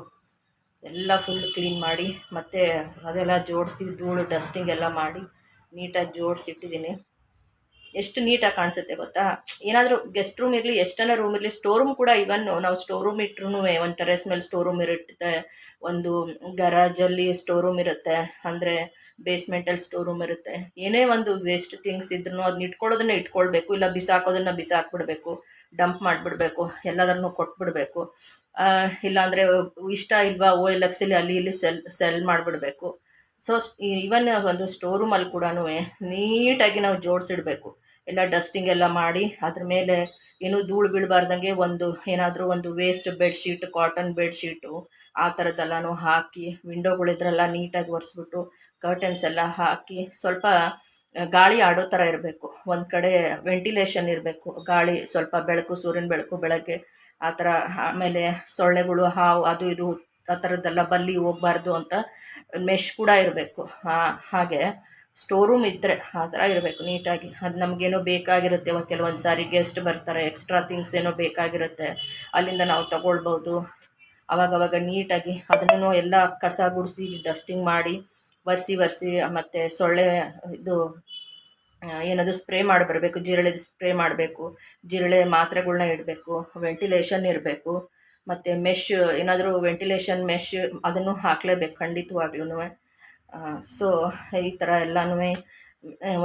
ಎಲ್ಲ ಫುಲ್ ಕ್ಲೀನ್ ಮಾಡಿ ಮತ್ತು ಅದೆಲ್ಲ ಜೋಡಿಸಿ ಧೂಳು ಡಸ್ಟಿಂಗ್ ಎಲ್ಲ ಮಾಡಿ ನೀಟಾಗಿ ಜೋಡಿಸಿಟ್ಟಿದ್ದೀನಿ ಎಷ್ಟು ನೀಟಾಗಿ ಕಾಣಿಸುತ್ತೆ ಗೊತ್ತಾ? ಏನಾದರೂ ಗೆಸ್ಟ್ ರೂಮ್ ಇರಲಿ ಎಷ್ಟನ ರೂಮ್ ಇರಲಿ ಸ್ಟೋರ್ ರೂಮ್ ಕೂಡ ಇವನ್ ನಾವು ಸ್ಟೋರ್ ರೂಮ್ ಇಟ್ರೂ ಒಂದು ಟೆರೆಸ್ ಮೇಲೆ ಸ್ಟೋರ್ ರೂಮ್ ಇರುತ್ತೆ. ಒಂದು ಗರಾಜಲ್ಲಿ ಸ್ಟೋರ್ ರೂಮ್ ಇರುತ್ತೆ, ಅಂದರೆ ಬೇಸ್ಮೆಂಟಲ್ಲಿ ಸ್ಟೋರ್ ರೂಮ್ ಇರುತ್ತೆ. ಏನೇ ಒಂದು ವೇಸ್ಟ್ ಥಿಂಗ್ಸ್ ಇದ್ರೂ ಅದನ್ನ ಇಟ್ಕೊಳ್ಳೋದನ್ನ ಇಟ್ಕೊಳ್ಬೇಕು, ಇಲ್ಲ ಬಿಸಾಕೋದನ್ನ ಬಿಸಾಕ್ಬಿಡ್ಬೇಕು. ಡಂಪ್ ಮಾಡಿಬಿಡ್ಬೇಕು, ಎಲ್ಲದನ್ನು ಕೊಟ್ಬಿಡಬೇಕು. ಇಲ್ಲಾಂದರೆ ಇಷ್ಟ ಇಲ್ವಾ ಓ ಎಲ್ ಎಕ್ಸಲ್ಲಿ ಅಲ್ಲಿ ಇಲ್ಲಿ ಸೆಲ್ ಸೆಲ್ ಮಾಡಿಬಿಡ್ಬೇಕು. ಸೊ ಇವನ್ ಒಂದು ಸ್ಟೋರ್ ರೂಮಲ್ಲಿ ಕೂಡ ನೀಟಾಗಿ ನಾವು ಜೋಡಿಸಿಡ್ಬೇಕು. ಎಲ್ಲ ಡಸ್ಟಿಂಗ್ ಎಲ್ಲ ಮಾಡಿ, ಅದ್ರ ಮೇಲೆ ಏನು ಧೂಳು ಬೀಳಬಾರ್ದಂಗೆ ಒಂದು ಏನಾದರೂ ಒಂದು ವೇಸ್ಟ್ ಬೆಡ್ಶೀಟ್ ಕಾಟನ್ ಬೆಡ್ಶೀಟು ಆ ಥರದ್ದೆಲ್ಲನೂ ಹಾಕಿ ವಿಂಡೋಗಳಿದ್ರೆಲ್ಲ ನೀಟಾಗಿ ಒರೆಸ್ಬಿಟ್ಟು ಕರ್ಟನ್ಸ್ ಎಲ್ಲ ಹಾಕಿ, ಸ್ವಲ್ಪ ಗಾಳಿ ಆಡೋ ಥರ ಇರಬೇಕು. ಒಂದು ಕಡೆ ವೆಂಟಿಲೇಷನ್ ಇರಬೇಕು. ಗಾಳಿ ಸ್ವಲ್ಪ ಬೆಳಕು, ಸೂರ್ಯನ ಬೆಳಕು, ಬೆಳಗ್ಗೆ ಆ ಥರ ಆಮೇಲೆ ಸೊಳ್ಳೆಗಳು, ಹಾವು, ಅದು ಇದು ಆ ಥರದ್ದೆಲ್ಲ ಬಲ್ಲಿ ಹೋಗ್ಬಾರ್ದು ಅಂತ ಮೆಶ್ ಕೂಡ ಇರಬೇಕು. ಹಾಗೆ ಸ್ಟೋರ್ ರೂಮ್ ಇದ್ದರೆ ಆ ಥರ ಇರಬೇಕು ನೀಟಾಗಿ. ಅದು ನಮಗೇನೋ ಬೇಕಾಗಿರುತ್ತೆ. ಕೆಲವೊಂದು ಸಾರಿ ಗೆಸ್ಟ್ ಬರ್ತಾರೆ. ಎಕ್ಸ್ಟ್ರಾ ಥಿಂಗ್ಸ್ ಏನೋ ಬೇಕಾಗಿರುತ್ತೆ. ಅಲ್ಲಿಂದ ನಾವು ತಗೊಳ್ಬೋದು ಅವಾಗವಾಗ ನೀಟಾಗಿ ಅದನ್ನು ಎಲ್ಲ ಕಸ ಗುಡಿಸಿ ಡಸ್ಟಿಂಗ್ ಮಾಡಿ ಒರೆಸಿ ಒರೆಸಿ, ಮತ್ತು ಸೊಳ್ಳೆ, ಇದು ಏನದು ಸ್ಪ್ರೇ ಮಾಡಿ ಬರಬೇಕು ಜಿರಳೆ ಸ್ಪ್ರೇ ಮಾಡಬೇಕು, ಜಿರಳೆ ಮಾತ್ರೆಗಳನ್ನ ಇಡಬೇಕು, ವೆಂಟಿಲೇಷನ್ ಇರಬೇಕು, ಮತ್ತು ಮೆಶ್, ಏನಾದರೂ ವೆಂಟಿಲೇಷನ್ ಮೆಶ್ ಅದನ್ನು ಹಾಕಲೇಬೇಕು ಖಂಡಿತವಾಗ್ಲೂ ಸೊ, ಈ ಥರ ಎಲ್ಲನೂ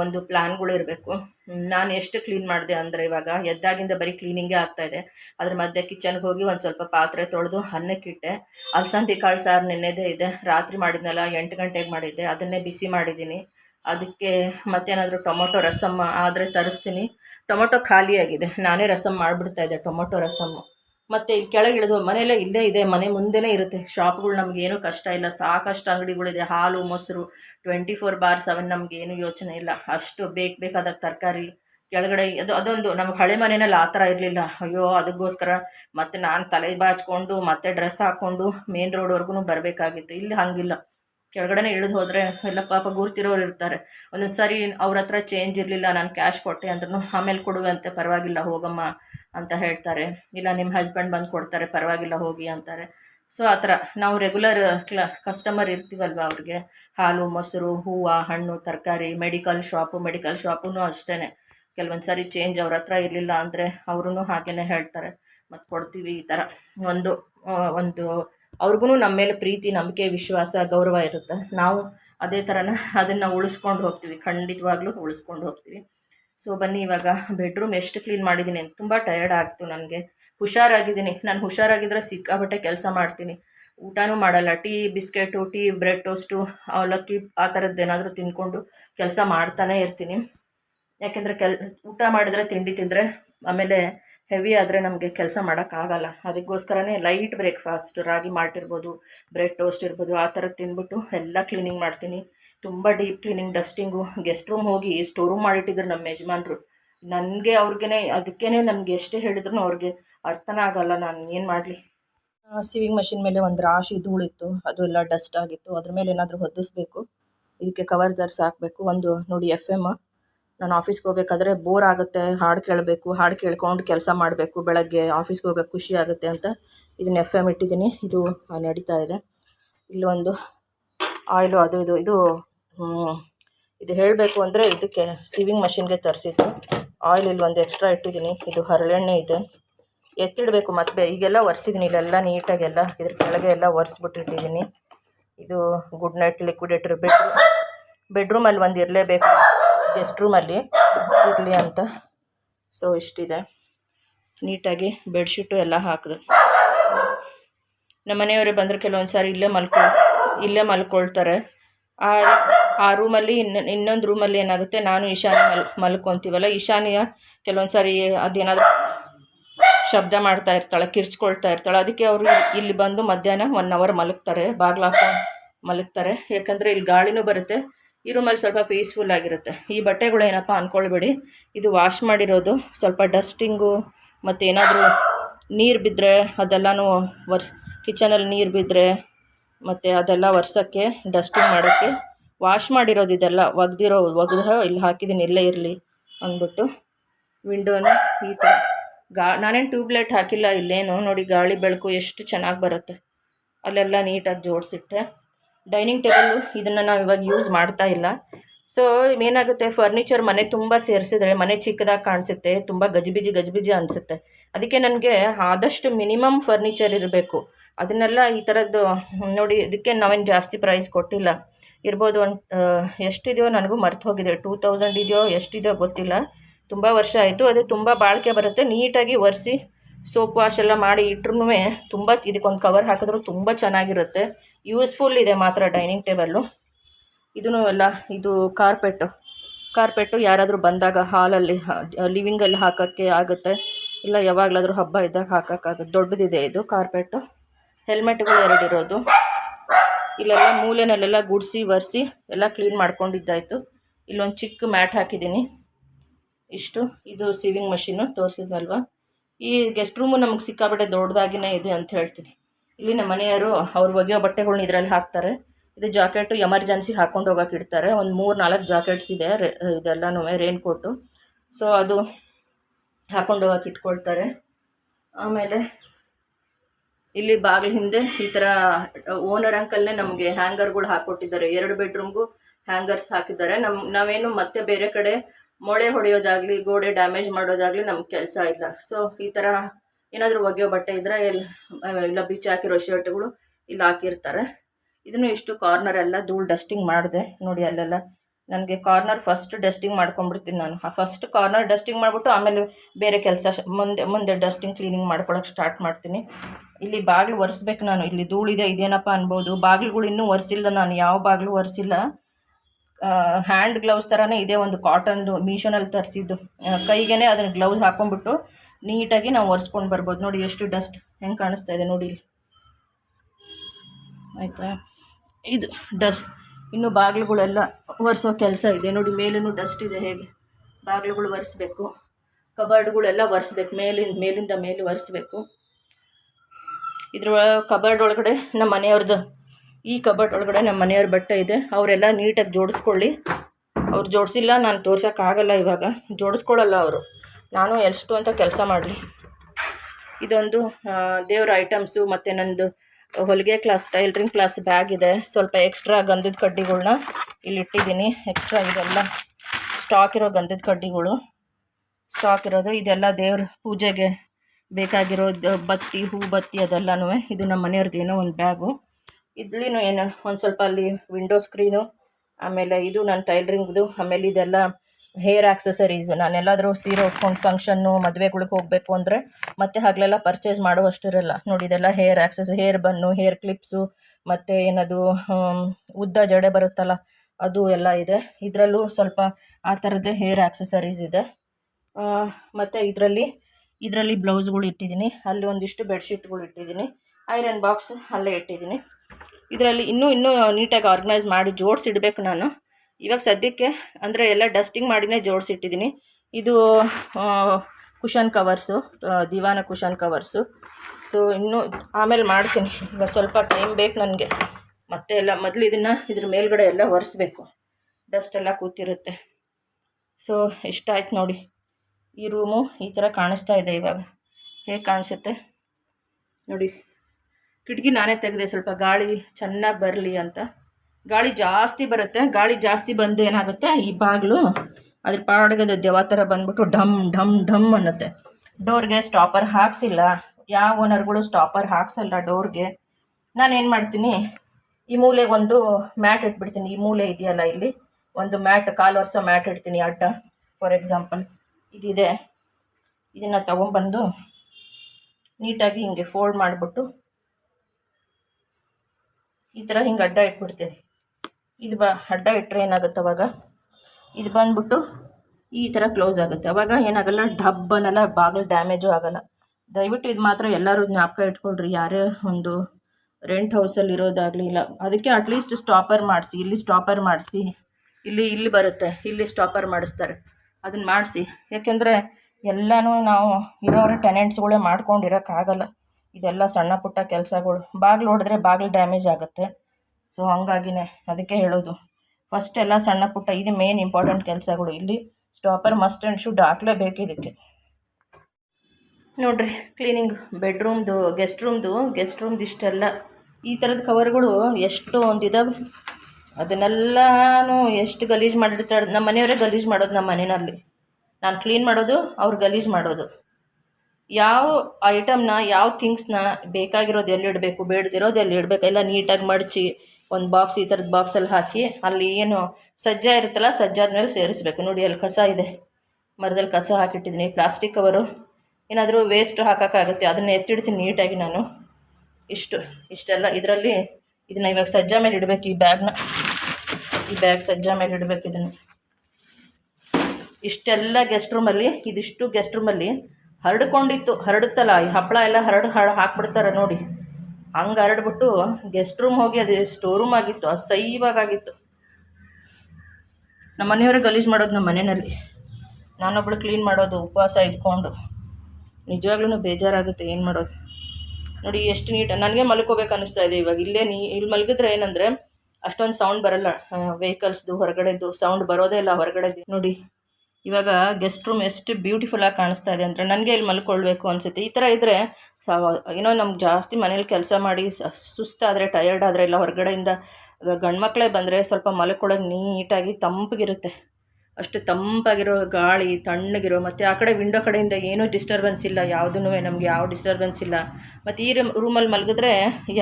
ಒಂದು ಪ್ಲ್ಯಾನ್ಗಳು ಇರಬೇಕು. ನಾನು ಎಷ್ಟು ಕ್ಲೀನ್ ಮಾಡಿದೆ ಅಂದರೆ ಇವಾಗ ಎದ್ದಾಗಿಂದ ಬರೀ ಕ್ಲೀನಿಂಗೇ ಆಗ್ತಾಯಿದೆ ಅದ್ರ ಮಧ್ಯೆ ಕಿಚನ್ಗೆ ಹೋಗಿ ಒಂದು ಸ್ವಲ್ಪ ಪಾತ್ರೆ ತೊಳೆದು ಅನ್ನಕ್ಕಿಟ್ಟೆ ಅಲಸಂದಿ ಕಾಳು ಸಾರು ನೆನ್ನೆದೇ ಇದೆ. ರಾತ್ರಿ ಮಾಡಿದ್ನಲ್ಲ, ಎಂಟು ಗಂಟೆಗೆ ಮಾಡಿದ್ದೆ. ಅದನ್ನೇ ಬಿಸಿ ಮಾಡಿದ್ದೀನಿ. ಅದಕ್ಕೆ ಮತ್ತೇನಾದರೂ ಟೊಮೊಟೊ ರಸಮ್ ಆದರೆ ತರಿಸ್ತೀನಿ. ಟೊಮೊಟೊ ಖಾಲಿಯಾಗಿದೆ. ನಾನೇ ರಸಮ್ ಮಾಡಿಬಿಡ್ತಾಯಿದ್ದೆ ಟೊಮೊಟೊ ರಸಮ್ಮು. ಮತ್ತು ಇಲ್ಲಿ ಕೆಳಗೆ ಇಳಿದು ಮನೆಯಲ್ಲೇ ಇಲ್ಲೇ ಇದೆ, ಮನೆ ಮುಂದೆನೇ ಇರುತ್ತೆ. ಶಾಪ್ಗಳು ನಮಗೇನು ಕಷ್ಟ ಇಲ್ಲ, ಸಾಕಷ್ಟು ಅಂಗಡಿಗಳಿದೆ, ಹಾಲು, ಮೊಸರು ಟ್ವೆಂಟಿ ಫೋರ್ ಬಾರ್ ಸೆವೆನ್ ನಮಗೇನು ಯೋಚನೆ ಇಲ್ಲ. ಅಷ್ಟು ಬೇಕು ಬೇಕಾದಾಗ ತರಕಾರಿ ಕೆಳಗಡೆ, ಅದು ಅದೊಂದು ನಮ್ಗೆ ಹಳೆ ಮನೆಯಲ್ಲಿ ಆ ಥರ ಇರಲಿಲ್ಲ. ಅಯ್ಯೋ, ಅದಕ್ಕೋಸ್ಕರ ಮತ್ತೆ ನಾನು ತಲೆ ಬಾಚ್ಕೊಂಡು, ಮತ್ತೆ ಡ್ರೆಸ್ ಹಾಕ್ಕೊಂಡು ಮೇನ್ ರೋಡ್ವರೆಗೂ ಬರಬೇಕಾಗಿತ್ತು. ಇಲ್ಲಿ ಹಾಗಿಲ್ಲ. ಕೆಳಗಡೆನೇ ಇಳಿದು ಹೋದರೆ ಎಲ್ಲ ಪಾಪ ಗುರ್ತಿರೋರು ಇರ್ತಾರೆ. ಒಂದೊಂದು ಸಾರಿ ಅವ್ರ ಹತ್ರ ಚೇಂಜ್ ಇರಲಿಲ್ಲ, ನಾನು ಕ್ಯಾಶ್ ಕೊಟ್ಟೆ ಅಂದ್ರೂ ಆಮೇಲೆ ಕೊಡುವಂತೆ ಪರವಾಗಿಲ್ಲ, ಹೋಗಮ್ಮ ಅಂತ ಹೇಳ್ತಾರೆ. ಇಲ್ಲ ನಿಮ್ಮ ಹಸ್ಬೆಂಡ್ ಬಂದು ಕೊಡ್ತಾರೆ, ಪರವಾಗಿಲ್ಲ, ಹೋಗಿ ಅಂತಾರೆ. ಸೊ ಆ ಥರ ನಾವು ರೆಗ್ಯುಲರ್ ಕ್ಲ ಕಸ್ಟಮರ್ ಇರ್ತೀವಲ್ವ ಅವ್ರಿಗೆ? ಹಾಲು, ಮೊಸರು, ಹೂವು, ಹಣ್ಣು, ತರಕಾರಿ ಮೆಡಿಕಲ್ ಶಾಪು ಮೆಡಿಕಲ್ ಶಾಪೂ ಅಷ್ಟೇ ಕೆಲವೊಂದು ಸಾರಿ ಚೇಂಜ್ ಅವ್ರ ಹತ್ರ ಇರಲಿಲ್ಲ ಅಂದರೆ ಅವ್ರೂ ಹಾಗೇ ಹೇಳ್ತಾರೆ. ಮತ್ತು ಕೊಡ್ತೀವಿ ಈ ಥರ. ಒಂದು ಒಂದು ಅವ್ರಿಗೂ ನಮ್ಮ ಮೇಲೆ ಪ್ರೀತಿ, ನಂಬಿಕೆ, ವಿಶ್ವಾಸ, ಗೌರವ ಇರುತ್ತೆ. ನಾವು ಅದೇ ಥರನ ಅದನ್ನು ಉಳಿಸ್ಕೊಂಡು ಹೋಗ್ತೀವಿ. ಖಂಡಿತವಾಗ್ಲೂ ಉಳಿಸ್ಕೊಂಡು ಹೋಗ್ತೀವಿ. ಸೊ ಬನ್ನಿ, ಇವಾಗ ಬೆಡ್ರೂಮ್ ಎಷ್ಟು ಕ್ಲೀನ್ ಮಾಡಿದ್ದೀನಿ ಅಂತ ತುಂಬ ಟಯರ್ಡ್ ಆಗ್ತು ನನಗೆ. ಹುಷಾರಾಗಿದ್ದೀನಿ. ನಾನು ಹುಷಾರಾಗಿದ್ದರೆ ಸಿಕ್ಕಾಬಟ್ಟೆ ಕೆಲಸ ಮಾಡ್ತೀನಿ. ಊಟನೂ ಮಾಡಲ್ಲ. Tea biscuit tea bread toast ಅವಲಕ್ಕಿ, ಆ ಥರದ್ದು ಏನಾದರೂ ತಿಂದ್ಕೊಂಡು ಕೆಲಸ ಮಾಡ್ತಾನೆ ಇರ್ತೀನಿ. ಯಾಕೆಂದರೆ ಕೆಲ್, ಊಟ ಮಾಡಿದ್ರೆ ತಿಂಡಿ ತಿಂದರೆ ಆಮೇಲೆ ಹೆವಿ ಆದರೆ ನಮಗೆ ಕೆಲಸ ಮಾಡೋಕ್ಕಾಗಲ್ಲ ಅದಕ್ಕೋಸ್ಕರನೇ ಲೈಟ್ ಬ್ರೇಕ್ಫಾಸ್ಟ್, ರಾಗಿ ಮಾಲ್ಟ್ ಇರ್ಬೋದು, ಬ್ರೆಡ್ ಟೋಸ್ಟ್ ಇರ್ಬೋದು, ಆ ಥರದ್ದು ತಿಂದ್ಬಿಟ್ಟು ಎಲ್ಲ ಕ್ಲೀನಿಂಗ್ ಮಾಡ್ತೀನಿ. ತುಂಬ deep cleaning, dusting, guest room ಹೋಗಿ ಸ್ಟೋರ್ ರೂಮ್ ಮಾಡಿಟ್ಟಿದ್ರು ನಮ್ಮ ಯಜಮಾನ್ರು. ನನಗೆ ಅವ್ರಿಗೇ ಅದಕ್ಕೇ ನನಗೆ ಎಷ್ಟು ಹೇಳಿದ್ರು ಅವ್ರಿಗೆ ಅರ್ಥನ ಆಗಲ್ಲ ನಾನು ಏನು ಮಾಡಲಿ. ಸಿವಿಂಗ್ ಮಷಿನ್ ಮೇಲೆ ಒಂದು ರಾಶಿ ಧೂಳಿತ್ತು. ಅದು ಎಲ್ಲ ಡಸ್ಟ್ ಆಗಿತ್ತು. ಅದ್ರ ಮೇಲೆ ಏನಾದರೂ ಹೊದಿಸ್ಬೇಕು ಇದಕ್ಕೆ ಕವರ್ ಧರಿಸಿ ಹಾಕಬೇಕು. ಒಂದು ನೋಡಿ ಎಫ್ ಎಂ ನಾನು ಆಫೀಸ್ಗೆ ಹೋಗ್ಬೇಕಾದ್ರೆ ಬೋರ್ ಆಗುತ್ತೆ, ಹಾಡು ಕೇಳಬೇಕು, ಹಾಡು ಕೇಳ್ಕೊಂಡು ಕೆಲಸ ಮಾಡಬೇಕು, ಬೆಳಗ್ಗೆ ಆಫೀಸ್ಗೆ ಹೋಗೋಕೆ ಖುಷಿ ಆಗುತ್ತೆ ಅಂತ ಇದನ್ನ ಎಫ್ ಎಂ ಇಟ್ಟಿದ್ದೀನಿ. ಇದು ನಡೀತಾ ಇದೆ. ಇಲ್ಲೊಂದು ಆಯಿಲು ಅದು ಇದು ಇದು ಇದು ಹೇಳಬೇಕು ಅಂದರೆ ಇದಕ್ಕೆ ಸಿವಿಂಗ್ ಮಷಿನ್ಗೆ ತರಿಸಿದ್ದು. ಆಯಿಲ್ ಇಲ್ಲಿ ಒಂದು ಎಕ್ಸ್ಟ್ರಾ ಇಟ್ಟಿದ್ದೀನಿ. ಇದು ಹರಳೆಣ್ಣೆ ಇದೆ. ಎತ್ತಿಡಬೇಕು ಮತ್ತೆ ಈಗೆಲ್ಲ ಒರೆಸಿದ್ದೀನಿ ಇಲ್ಲೆಲ್ಲ ನೀಟಾಗೆಲ್ಲ ಇದ್ರ ಕೆಳಗೆ ಎಲ್ಲ ಒರೆಸ್ಬಿಟ್ಟಿಟ್ಟಿದ್ದೀನಿ. ಇದು ಗುಡ್ ನೈಟ್ ಲಿಕ್ವಿಡೇಟರ್ ಬೆಡ್ರೂಮ್ ಬೆಡ್ರೂಮಲ್ಲಿ ಒಂದು ಇರಲೇಬೇಕು. ಗೆಸ್ಟ್ ರೂಮಲ್ಲಿ ಇರಲಿ ಅಂತ. ಸೊ ಇಷ್ಟಿದೆ. ನೀಟಾಗಿ ಬೆಡ್ಶೀಟು ಎಲ್ಲ ಹಾಕಿದೆ. ನಮ್ಮ ಮನೆಯವರೇ ಬಂದರೆ ಕೆಲವೊಂದು ಸಾರಿ ಇಲ್ಲೇ ಮಲ್ಕೊ, ಇಲ್ಲೇ ಮಲ್ಕೊಳ್ತಾರೆ. ಆ ಆ ರೂಮಲ್ಲಿ ಇನ್ನು ಇನ್ನೊಂದು ರೂಮಲ್ಲಿ ಏನಾಗುತ್ತೆ, ನಾನು ಈಶಾನ್ಯ ಮಲ್, ಮಲ್ಕೊತೀವಲ್ಲ, ಈಶಾನ್ಯ ಕೆಲವೊಂದು ಸಾರಿ ಅದೇನಾದರೂ ಶಬ್ದ ಮಾಡ್ತಾ ಇರ್ತಾಳೆ, ಕಿರ್ಚ್ಕೊಳ್ತಾ ಇರ್ತಾಳೆ. ಅದಕ್ಕೆ ಅವರು ಇಲ್ಲಿ ಬಂದು ಮಧ್ಯಾಹ್ನ ಒನ್ ಅವರ್ ಮಲಗ್ತಾರೆ ಬಾಗ್ಲಾಕ ಮಲಗ್ತಾರೆ ಯಾಕಂದರೆ ಇಲ್ಲಿ ಗಾಳಿನೂ ಬರುತ್ತೆ ಈ ರೂಮಲ್ಲಿ ಸ್ವಲ್ಪ ಪೀಸ್ಫುಲ್ ಆಗಿರುತ್ತೆ. ಈ ಬಟ್ಟೆಗಳು ಏನಪ್ಪ ಅಂದ್ಕೊಳ್ಬೇಡಿ ಇದು ವಾಶ್ ಮಾಡಿರೋದು. ಸ್ವಲ್ಪ ಡಸ್ಟಿಂಗು ಮತ್ತು ಏನಾದರೂ ನೀರು ಬಿದ್ದರೆ ಅದೆಲ್ಲನೂ ವರ್ಸ್ ಕಿಚನಲ್ಲಿ ನೀರು ಬಿದ್ದರೆ ಮತ್ತು ಅದೆಲ್ಲ ಒರ್ಸೋಕ್ಕೆ ಡಸ್ಟಿಂಗ್ ಮಾಡೋಕ್ಕೆ ವಾಶ್ ಮಾಡಿರೋದು ಇದೆಲ್ಲ. ಒಗ್ದಿರೋ, ಒಗ್ದು ಇಲ್ಲಿ ಹಾಕಿದ್ದೀನಿ ಇಲ್ಲೇ ಇರಲಿ ಅಂದ್ಬಿಟ್ಟು ವಿಂಡೋನ ಈ ಥರ ಗಾ, ನಾನೇನು ಟ್ಯೂಬ್ಲೈಟ್ ಹಾಕಿಲ್ಲ ಇಲ್ಲೇನು. ನೋಡಿ ಗಾಳಿ ಬೆಳಕು ಎಷ್ಟು ಚೆನ್ನಾಗಿ ಬರುತ್ತೆ. ಅಲ್ಲೆಲ್ಲ ನೀಟಾಗಿ ಜೋಡಿಸಿಟ್ಟೆ. ಡೈನಿಂಗ್ ಟೇಬಲ್ಲು ಇದನ್ನು ನಾವು ಇವಾಗ ಯೂಸ್ ಮಾಡ್ತಾ ಇಲ್ಲ. ಸೊ ಏನಾಗುತ್ತೆ ಫರ್ನಿಚರ್ ಮನೆ ತುಂಬ ಸೇರಿಸಿದ್ರೆ, ಮನೆ ಚಿಕ್ಕದಾಗಿ ಕಾಣಿಸುತ್ತೆ, ತುಂಬ ಗಜಿಬಿಜಿ ಗಜಿಬಿಜಿ ಅನಿಸುತ್ತೆ. ಅದಕ್ಕೆ ನನಗೆ ಆದಷ್ಟು ಮಿನಿಮಮ್ ಫರ್ನಿಚರ್ ಇರಬೇಕು. ಅದನ್ನೆಲ್ಲ ಈ ಥರದ್ದು ನೋಡಿ, ಇದಕ್ಕೆ ನಾವೇನು ಜಾಸ್ತಿ ಪ್ರೈಸ್ ಕೊಟ್ಟಿಲ್ಲ. ಇರ್ಬೋದು ಒಂದು ಎಷ್ಟಿದೆಯೋ ನನಗೂ ಮರ್ತು ಹೋಗಿದೆ. ಟೂ ತೌಸಂಡ್ ಇದೆಯೋ, ಎಷ್ಟಿದೆಯೋ ಗೊತ್ತಿಲ್ಲ. ತುಂಬ ವರ್ಷ ಆಯಿತು. ಅದು ತುಂಬ ಬಾಳಿಕೆ ಬರುತ್ತೆ. ನೀಟಾಗಿ ಒರೆಸಿ ಸೋಪ್ ವಾಶ್ ಎಲ್ಲ ಮಾಡಿ ಇಟ್ರೂ ತುಂಬ, ಇದಕ್ಕೊಂದು ಕವರ್ ಹಾಕಿದ್ರು ತುಂಬ ಚೆನ್ನಾಗಿರುತ್ತೆ. ಯೂಸ್ಫುಲ್ ಇದೆ ಮಾತ್ರ ಡೈನಿಂಗ್ ಟೇಬಲ್ಲು. ಇದೂ ಎಲ್ಲ ಇದು ಕಾರ್ಪೆಟ್ಟು. ಕಾರ್ಪೆಟ್ಟು ಯಾರಾದರೂ ಬಂದಾಗ ಹಾಲಲ್ಲಿ ಲಿವಿಂಗಲ್ಲಿ ಹಾಕೋಕ್ಕೆ ಆಗುತ್ತೆ. ಇಲ್ಲ ಯಾವಾಗಲಾದರೂ ಹಬ್ಬ ಇದ್ದಾಗ ಹಾಕೋಕ್ಕಾಗುತ್ತೆ ದೊಡ್ಡದಿದೆ ಇದು ಕಾರ್ಪೆಟ್ಟು. ಹೆಲ್ಮೆಟ್ಗಳು ಎರಡಿರೋದು ಇಲ್ಲೆಲ್ಲ ಮೂಲೆನಲ್ಲೆಲ್ಲ ಗುಡಿಸಿ, ಒರೆಸಿ ಎಲ್ಲ ಕ್ಲೀನ್ ಮಾಡ್ಕೊಂಡಿದ್ದಾಯಿತು. ಇಲ್ಲೊಂದು ಚಿಕ್ಕ ಮ್ಯಾಟ್ ಹಾಕಿದ್ದೀನಿ. ಇಷ್ಟು. ಇದು ಸಿವಿಂಗ್ ಮಷೀನು ತೋರಿಸಿದ್ನಲ್ವ? ಈ ಗೆಸ್ಟ್ ರೂಮು ನಮಗೆ ಸಿಕ್ಕಾಬಿಟ್ಟೆ ದೊಡ್ಡದಾಗಿನೇ ಇದೆ ಅಂತ ಹೇಳ್ತೀನಿ. ಇಲ್ಲಿ ನಮ್ಮ ಮನೆಯವರು ಅವ್ರು ಒಗೆಯೋ ಬಟ್ಟೆಗಳ್ನ ಇದರಲ್ಲಿ ಹಾಕ್ತಾರೆ. ಇದು ಜಾಕೆಟು ಎಮರ್ಜೆನ್ಸಿ ಹಾಕ್ಕೊಂಡು ಹೋಗೋಕೆ ಇಡ್ತಾರೆ. ಒಂದು ಮೂರು ನಾಲ್ಕು ಜಾಕೆಟ್ಸ್ ಇದೆ, ರೆ, ಇದೆಲ್ಲನೂ ರೇನ್ ಕೋಟು ಸೊ ಅದು ಹಾಕ್ಕೊಂಡು ಹೋಗೋಕೆ ಇಟ್ಕೊಳ್ತಾರೆ. ಆಮೇಲೆ ಇಲ್ಲಿ ಬಾಗಿಲ ಹಿಂದೆ ಈ ಥರ ಓನರ್ ಅಂಕಲ್ನೇ ನಮಗೆ ಹ್ಯಾಂಗರ್ಗಳು ಹಾಕ್ಕೊಟ್ಟಿದ್ದಾರೆ ಎರಡು ಬೆಡ್ರೂಮ್ಗೂ ಹ್ಯಾಂಗರ್ಸ್ ಹಾಕಿದ್ದಾರೆ. ನಮ್ಮ ನಾವೇನು ಮತ್ತೆ ಬೇರೆ ಕಡೆ ಮೊಳೆ ಹೊಡೆಯೋದಾಗಲಿ, ಗೋಡೆ ಡ್ಯಾಮೇಜ್ ಮಾಡೋದಾಗಲಿ ನಮ್ಗೆ ಕೆಲಸ ಇಲ್ಲ. ಸೊ ಈ ಥರ ಏನಾದರೂ ಒಗೆಯೋ ಬಟ್ಟೆ ಇದ್ದರೆ ಎಲ್ಲ ಇಲ್ಲ ಬಿಚ್ಚಿ ಹಾಕಿರೋ ಶರ್ಟ್ಗಳು ಇಲ್ಲಿ ಹಾಕಿರ್ತಾರೆ. ಇದನ್ನು ಇಷ್ಟು ಕಾರ್ನರ್ ಎಲ್ಲ ಧೂಳು ಡಸ್ಟಿಂಗ್ ಮಾಡಿದೆ. ನೋಡಿ ಅಲ್ಲೆಲ್ಲ. ನನಗೆ ಕಾರ್ನರ್ ಫಸ್ಟ್ ಡಸ್ಟಿಂಗ್ ಮಾಡ್ಕೊಂಡ್ಬಿಡ್ತೀನಿ ನಾನು. ಫಸ್ಟ್ ಕಾರ್ನರ್ ಡಸ್ಟಿಂಗ್ ಮಾಡಿಬಿಟ್ಟು ಆಮೇಲೆ ಬೇರೆ ಕೆಲಸ ಮುಂದೆ ಮುಂದೆ ಡಸ್ಟಿಂಗ್ ಕ್ಲೀನಿಂಗ್ ಮಾಡ್ಕೊಳಕ್ಕೆ ಸ್ಟಾರ್ಟ್ ಮಾಡ್ತೀನಿ. ಇಲ್ಲಿ ಬಾಗಿಲು ಒರೆಸ್ಬೇಕು ನಾನು. ಇಲ್ಲಿ ಧೂಳಿದೆ ಇದೇನಪ್ಪ ಅನ್ಬೋದು. ಬಾಗಿಲುಗಳು ಇನ್ನೂ ಒರೆಸಿಲ್ಲ ನಾನು. ಯಾವ ಬಾಗಿಲು ಒರೆಸಿಲ್ಲ. ಹ್ಯಾಂಡ್ ಗ್ಲೌಸ್ ಥರನೇ ಇದೆ ಒಂದು ಕಾಟನ್ದು ಮೀಶೋನಲ್ಲಿ ತರಿಸಿದ್ದು. ಕೈಗೇ ಅದನ್ನು ಗ್ಲೌಸ್ ಹಾಕೊಂಡ್ಬಿಟ್ಟು ನೀಟಾಗಿ ನಾವು ಒರೆಸ್ಕೊಂಡು ಬರ್ಬೋದು. ನೋಡಿ ಎಷ್ಟು ಡಸ್ಟ್ ಹೆಂಗೆ ಕಾಣಿಸ್ತಾ ಇದೆ ನೋಡಿ ಆಯಿತಾ? ಇದು ಡಸ್ಟ್. ಇನ್ನು ಬಾಗಿಲುಗಳೆಲ್ಲ ಒರೆಸೋ ಕೆಲಸ ಇದೆ. ನೋಡಿ ಮೇಲೂ ಡಸ್ಟ್ ಇದೆ ಹೇಗೆ. ಬಾಗಿಲುಗಳು ಒರೆಸ್ಬೇಕು. ಕಬರ್ಡ್ಗಳೆಲ್ಲ ಒರೆಸ್ಬೇಕು. ಮೇಲಿಂದ ಮೇಲಿಂದ ಮೇಲೆ ಒರೆಸ್ಬೇಕು. ಇದ್ರ ಕಬರ್ಡ್ ಒಳಗಡೆ ನಮ್ಮ ಮನೆಯವ್ರದ್ದು ಈ ಕಬರ್ಡ್ ಒಳಗಡೆ ನಮ್ಮ ಮನೆಯವ್ರ ಬಟ್ಟೆ ಇದೆ. ಅವರೆಲ್ಲ ನೀಟಾಗಿ ಜೋಡಿಸ್ಕೊಳ್ಳಿ. ಅವ್ರು ಜೋಡಿಸಿಲ್ಲ, ನಾನು ತೋರ್ಸೋಕ್ಕಾಗಲ್ಲ ಇವಾಗ. ಜೋಡಿಸ್ಕೊಳ್ಳಲ್ಲ ಅವರು. ನಾನು ಎಷ್ಟು ಅಂತ ಕೆಲಸ ಮಾಡಲಿ. ಇದೊಂದು ದೇವ್ರ ಐಟಮ್ಸು ಮತ್ತು ನಂದು ಹೊಲಿಗೆ ಕ್ಲಾಸ್ ಟೈಲ್ರಿಂಗ್ ಕ್ಲಾಸ್ ಬ್ಯಾಗ್ ಇದೆ. ಸ್ವಲ್ಪ ಎಕ್ಸ್ಟ್ರಾ ಗಂಧದ ಕಡ್ಡಿಗಳನ್ನ ಇಲ್ಲಿ ಇಟ್ಟಿದ್ದೀನಿ. ಎಕ್ಸ್ಟ್ರಾ ಇದೆಲ್ಲ ಸ್ಟಾಕ್ ಇರೋ ಗಂಧದ ಕಡ್ಡಿಗಳು. ಸ್ಟಾಕ್ ಇರೋದು, ಇದೆಲ್ಲ ದೇವ್ರ ಪೂಜೆಗೆ ಬೇಕಾಗಿರೋ ಬತ್ತಿ, ಹೂ ಬತ್ತಿ ಅದೆಲ್ಲನೂ ಇದು ನಮ್ಮ ಮನೆಯವ್ರದ್ದು ಏನೋ ಒಂದು ಬ್ಯಾಗು ಇದ್ಲಿನೂ ಏನು, ಒಂದು ಸ್ವಲ್ಪ ಅಲ್ಲಿ ವಿಂಡೋ ಸ್ಕ್ರೀನು ಆಮೇಲೆ ಇದು ನನ್ನ ಟೈಲ್ರಿಂಗ್ದು, ಆಮೇಲೆ ಇದೆಲ್ಲ ಹೇರ್ ಆಕ್ಸಸರೀಸ್ ನಾನೆಲ್ಲಾದರೂ ಸೀರೆ ಉಟ್ಕೊಂಡು ಫಂಕ್ಷನ್ನು ಮದುವೆಗಳಿಗೆ ಹೋಗಬೇಕು ಅಂದರೆ ಮತ್ತೆ ಹಗಲೆಲ್ಲ ಪರ್ಚೇಸ್ ಮಾಡುವಷ್ಟಿರಲ್ಲ ನೋಡಿ, ಇದೆಲ್ಲ hair access hair bun, hair clips ಮತ್ತು ಏನದು ಉದ್ದ ಜಡೆ ಬರುತ್ತಲ್ಲ, ಅದು ಎಲ್ಲ ಇದೆ. ಇದರಲ್ಲೂ ಸ್ವಲ್ಪ ಆ ಥರದ್ದೇ ಹೇರ್ ಆಕ್ಸಸರೀಸ್ ಇದೆ. ಮತ್ತು ಇದರಲ್ಲಿ ಇದರಲ್ಲಿ ಬ್ಲೌಸ್ಗಳು ಇಟ್ಟಿದ್ದೀನಿ. ಅಲ್ಲಿ ಒಂದಿಷ್ಟು ಬೆಡ್ಶೀಟ್ಗಳು ಇಟ್ಟಿದ್ದೀನಿ. ಐರನ್ ಬಾಕ್ಸ್ ಅಲ್ಲೇ ಇಟ್ಟಿದ್ದೀನಿ. ಇದರಲ್ಲಿ ಇನ್ನೂ ಇನ್ನೂ ನೀಟಾಗಿ ಆರ್ಗನೈಸ್ ಮಾಡಿ ಜೋಡಿಸಿಡ್ಬೇಕು ನಾನು. ಇವಾಗ ಸದ್ಯಕ್ಕೆ ಅಂದರೆ ಎಲ್ಲ ಡಸ್ಟಿಂಗ್ ಮಾಡಿನೇ ಜೋಡಿಸಿಟ್ಟಿದ್ದೀನಿ. ಇದು cushion covers divan cushion covers so ಇನ್ನೂ ಆಮೇಲೆ ಮಾಡ್ತೀನಿ. ಇವಾಗ ಸ್ವಲ್ಪ ಟೈಮ್ ಬೇಕು ನನಗೆ. ಮತ್ತೆ ಎಲ್ಲ ಮೊದಲು ಇದನ್ನು ಇದ್ರ ಮೇಲ್ಗಡೆ ಎಲ್ಲ ಒರೆಸ್ಬೇಕು. ಡಸ್ಟ್ ಎಲ್ಲ ಕೂತಿರುತ್ತೆ. ಸೊ ಇಷ್ಟ ಆಯ್ತು ನೋಡಿ. ಈ ರೂಮು ಈ ಥರ ಕಾಣಿಸ್ತಾ ಇದೆ ಇವಾಗ. ಹೇಗೆ ಕಾಣಿಸುತ್ತೆ? ನೋಡಿ. ಕಿಟಕಿ ನಾನೇ ತೆಗೆದೆ, ಸ್ವಲ್ಪ ಗಾಳಿ ಚೆನ್ನಾಗಿ ಬರಲಿ ಅಂತ. ಗಾಳಿ ಜಾಸ್ತಿ ಬರುತ್ತೆ. ಗಾಳಿ ಜಾಸ್ತಿ ಬಂದು ಏನಾಗುತ್ತೆ? ಈ ಬಾಗಿಲು ಅದ್ರ ಪಾಡಗದ ದೆವ ಥರ ಬಂದ್ಬಿಟ್ಟು ಢಮ್ ಢಮ್ ಢಮ್ ಅನ್ನುತ್ತೆ. ಡೋರ್ಗೆ ಸ್ಟಾಪರ್ ಹಾಕ್ಸಿಲ್ಲ. ಯಾವ ಓನರ್ಗಳು ಸ್ಟಾಪರ್ ಹಾಕ್ಸಲ್ಲ ಡೋರ್ಗೆ. ನಾನು ಏನು ಮಾಡ್ತೀನಿ? ಈ ಮೂಲೆಗೆ ಒಂದು ಮ್ಯಾಟ್ ಇಟ್ಬಿಡ್ತೀನಿ. ಈ ಮೂಲೆ ಇದೆಯಲ್ಲ ಇಲ್ಲಿ? ಒಂದು ಮ್ಯಾಟ್, ಕಾಲು ವರ್ಷ ಮ್ಯಾಟ್ ಇಡ್ತೀನಿ ಅಡ್ಡ, ಫಾರ್ ಎಕ್ಸಾಂಪಲ್. ಇದಿದೆ. ಇದನ್ನು ತಗೊಂಬಂದು ನೀಟಾಗಿ ಹಿಂಗೆ ಫೋಲ್ಡ್ ಮಾಡಿಬಿಟ್ಟು ಈ ಥರ ಹಿಂಗೆ ಅಡ್ಡ ಇಟ್ಬಿಡ್ತೀನಿ. ಇದು ಬ, ಅಡ್ಡ ಇಟ್ಟರೆ ಏನಾಗುತ್ತೆ ಅವಾಗ? ಇದು ಬಂದ್ಬಿಟ್ಟು ಈ ಥರ ಕ್ಲೋಸ್ ಆಗುತ್ತೆ. ಅವಾಗ ಏನಾಗಲ್ಲ ಡಬ್ ಬಾಗಿಲು ಡ್ಯಾಮೇಜು ಆಗಲ್ಲ. ದಯವಿಟ್ಟು ಇದು ಮಾತ್ರ ಎಲ್ಲರೂ ಜ್ಞಾಪಕ ಇಟ್ಕೊಳ್ರಿ. ಯಾರೇ ಒಂದು ರೆಂಟ್ ಹೌಸಲ್ಲಿ ಇರೋದಾಗಲಿ ಇಲ್ಲ, ಅದಕ್ಕೆ ಅಟ್ಲೀಸ್ಟ್ ಸ್ಟಾಪರ್ ಮಾಡಿಸಿ. ಇಲ್ಲಿ ಸ್ಟಾಪರ್ ಮಾಡಿಸಿ. ಇಲ್ಲಿ ಇಲ್ಲಿ ಬರುತ್ತೆ. ಇಲ್ಲಿ ಸ್ಟಾಪರ್ ಮಾಡಿಸ್ತಾರೆ. ಅದನ್ನು ಮಾಡಿಸಿ. ಯಾಕೆಂದರೆ ಎಲ್ಲನೂ ನಾವು ಇರೋರು ಟೆನೆಂಟ್ಸ್ಗಳೇ ಮಾಡ್ಕೊಂಡಿರೋಕ್ಕಾಗಲ್ಲ. ಇದೆಲ್ಲ ಸಣ್ಣ ಪುಟ್ಟ ಕೆಲಸಗಳು. ಬಾಗಿಲು ಹೊಡೆದ್ರೆ ಬಾಗಿಲು ಡ್ಯಾಮೇಜ್ ಆಗುತ್ತೆ. ಸೊ ಹಂಗಾಗಿನೇ ಅದಕ್ಕೆ ಹೇಳೋದು. ಫಸ್ಟ್ ಎಲ್ಲ ಸಣ್ಣ ಪುಟ್ಟ, ಇದು ಮೇನ್ ಇಂಪಾರ್ಟೆಂಟ್ ಕೆಲಸಗಳು. ಇಲ್ಲಿ ಸ್ಟಾಪರ್ ಮಸ್ಟ್ ಆ್ಯಂಡ್ ಶುಡ್ ಹಾಕ್ಲೇಬೇಕು ಇದಕ್ಕೆ. ನೋಡ್ರಿ ಕ್ಲೀನಿಂಗ್ ಬೆಡ್ರೂಮ್ದು ಗೆಸ್ಟ್ ರೂಮ್ದು ಗೆಸ್ಟ್ ರೂಮ್ದು ಇಷ್ಟೆಲ್ಲ. ಈ ಥರದ ಕವರ್ಗಳು ಎಷ್ಟು ಒಂದಿದಾವೆ ಅದನ್ನೆಲ್ಲನೂ ಎಷ್ಟು ಗಲೀಜು ಮಾಡಿರ್ತಾರೆ ನಮ್ಮ ಮನೆಯವರೇ ಗಲೀಜು ಮಾಡೋದು ನಮ್ಮ ಮನೆಯಲ್ಲಿ ನಾನು ಕ್ಲೀನ್ ಮಾಡೋದು, ಅವ್ರು ಗಲೀಜು ಮಾಡೋದು. ಯಾವ ಐಟಮ್ನ ಯಾವ ಥಿಂಗ್ಸ್ನ ಬೇಕಾಗಿರೋದು ಎಲ್ಲಿ ಇಡಬೇಕು, ಬೇಡದಿರೋದು ಎಲ್ಲಿ ಇಡಬೇಕು, ಎಲ್ಲ ನೀಟಾಗಿ ಮಡಚಿ ಒಂದು ಬಾಕ್ಸ್ ಈ ಥರದ ಬಾಕ್ಸಲ್ಲಿ ಹಾಕಿ, ಅಲ್ಲಿ ಏನು ಸಜ್ಜ ಇರುತ್ತಲ್ಲ ಸಜ್ಜಾದ್ಮೇಲೆ ಸೇರಿಸ್ಬೇಕು. ನೋಡಿ, ಅಲ್ಲಿ ಕಸ ಇದೆ. ಮರದಲ್ಲಿ ಕಸ ಹಾಕಿಟ್ಟಿದ್ದೀನಿ ಪ್ಲಾಸ್ಟಿಕ್ ಕವರು. ಏನಾದರೂ ವೇಸ್ಟ್ ಹಾಕೋಕ್ಕಾಗುತ್ತೆ, ಅದನ್ನು ಎತ್ತಿಡ್ತೀನಿ ನೀಟಾಗಿ ನಾನು. ಇಷ್ಟು, ಇಷ್ಟೆಲ್ಲ. ಇದರಲ್ಲಿ ಇದನ್ನ ಇವಾಗ ಸಜ್ಜ ಮೇಲೆ ಇಡಬೇಕು ಈ ಬ್ಯಾಗ್ನ ಈ ಬ್ಯಾಗ್ ಸಜ್ಜ ಮೇಲೆ ಇಡಬೇಕು ಇದನ್ನು. ಇಷ್ಟೆಲ್ಲ ಗೆಸ್ಟ್ ರೂಮಲ್ಲಿ ಇದಿಷ್ಟು ಗೆಸ್ಟ್ ರೂಮಲ್ಲಿ ಹರಡ್ಕೊಂಡಿತ್ತು ಹರಡುತ್ತಲ್ಲ ಈ ಹಪ್ಪಳ ಎಲ್ಲ ಹರಡು ಹರಡು ಹಾಕ್ಬಿಡ್ತಾರೆ ನೋಡಿ. ಹಂಗೆ ಹರಡ್ಬಿಟ್ಟು ಗೆಸ್ಟ್ ರೂಮ್ ಹೋಗಿ ಅದು ಸ್ಟೋರ್ ರೂಮ್ ಆಗಿತ್ತು, ಅಸಹ್ಯವಾಗಿತ್ತು. ನಮ್ಮ ಮನೆಯವ್ರಿಗೆ ಗಲೀಜು ಮಾಡೋದು ನಮ್ಮ ಮನೆಯಲ್ಲಿ. ನಾನೊಬ್ಳು ಕ್ಲೀನ್ ಮಾಡೋದು, ಉಪವಾಸ ಇದ್ಕೊಂಡು. ನಿಜವಾಗ್ಲೂ ಬೇಜಾರಾಗುತ್ತೆ ಏನು ಮಾಡೋದು. ನೋಡಿ, ಎಷ್ಟು ನೀಟ್ ನನಗೆ ಮಲ್ಕೋಬೇಕು ಅನ್ನಿಸ್ತಾ ಇದೆ ಇವಾಗ. ಇಲ್ಲೇ ನೀ ಇಲ್ಲಿ ಮಲಗಿದ್ರೆ ಏನಂದರೆ, ಅಷ್ಟೊಂದು ಸೌಂಡ್ ಬರಲ್ಲ. ವೆಹಿಕಲ್ಸ್ದು ಹೊರಗಡೆದು ಸೌಂಡ್ ಬರೋದೇ ಇಲ್ಲ ಹೊರಗಡೆದು. ನೋಡಿ ಇವಾಗ ಗೆಸ್ಟ್ ರೂಮ್ ಎಷ್ಟು ಬ್ಯೂಟಿಫುಲ್ಲಾಗಿ ಕಾಣಿಸ್ತಾ ಇದೆ ಅಂದರೆ ನನಗೆ ಇಲ್ಲಿ ಮಲ್ಕೊಳ್ಬೇಕು ಅನಿಸುತ್ತೆ. ಈ ಥರ ಇದ್ದರೆ ಏನೋ ನಮ್ಗೆ ಜಾಸ್ತಿ ಮನೇಲಿ ಕೆಲಸ ಮಾಡಿ ಸುಸ್ತಾದರೆ ಟಯರ್ಡ್ ಆದರೆ, ಇಲ್ಲ ಹೊರಗಡೆಯಿಂದ ಗಂಡು ಮಕ್ಕಳೇ ಬಂದರೆ ಸ್ವಲ್ಪ ಮಲ್ಕೊಳ್ಳೋಕೆ ನೀಟಾಗಿ ತಂಪಗಿರುತ್ತೆ. ಅಷ್ಟು ತಂಪಾಗಿರೋ ಗಾಳಿ, ತಣ್ಣಗಿರೋ, ಮತ್ತು ಆ ಕಡೆ ವಿಂಡೋ ಕಡೆಯಿಂದ ಏನೂ ಡಿಸ್ಟರ್ಬೆನ್ಸ್ ಇಲ್ಲ ಯಾವುದೂ ನಮಗೆ ಯಾವ ಡಿಸ್ಟರ್ಬೆನ್ಸ್ ಇಲ್ಲ. ಮತ್ತು ಈ ರೂಮ್ ರೂಮಲ್ಲಿ ಮಲಗಿದ್ರೆ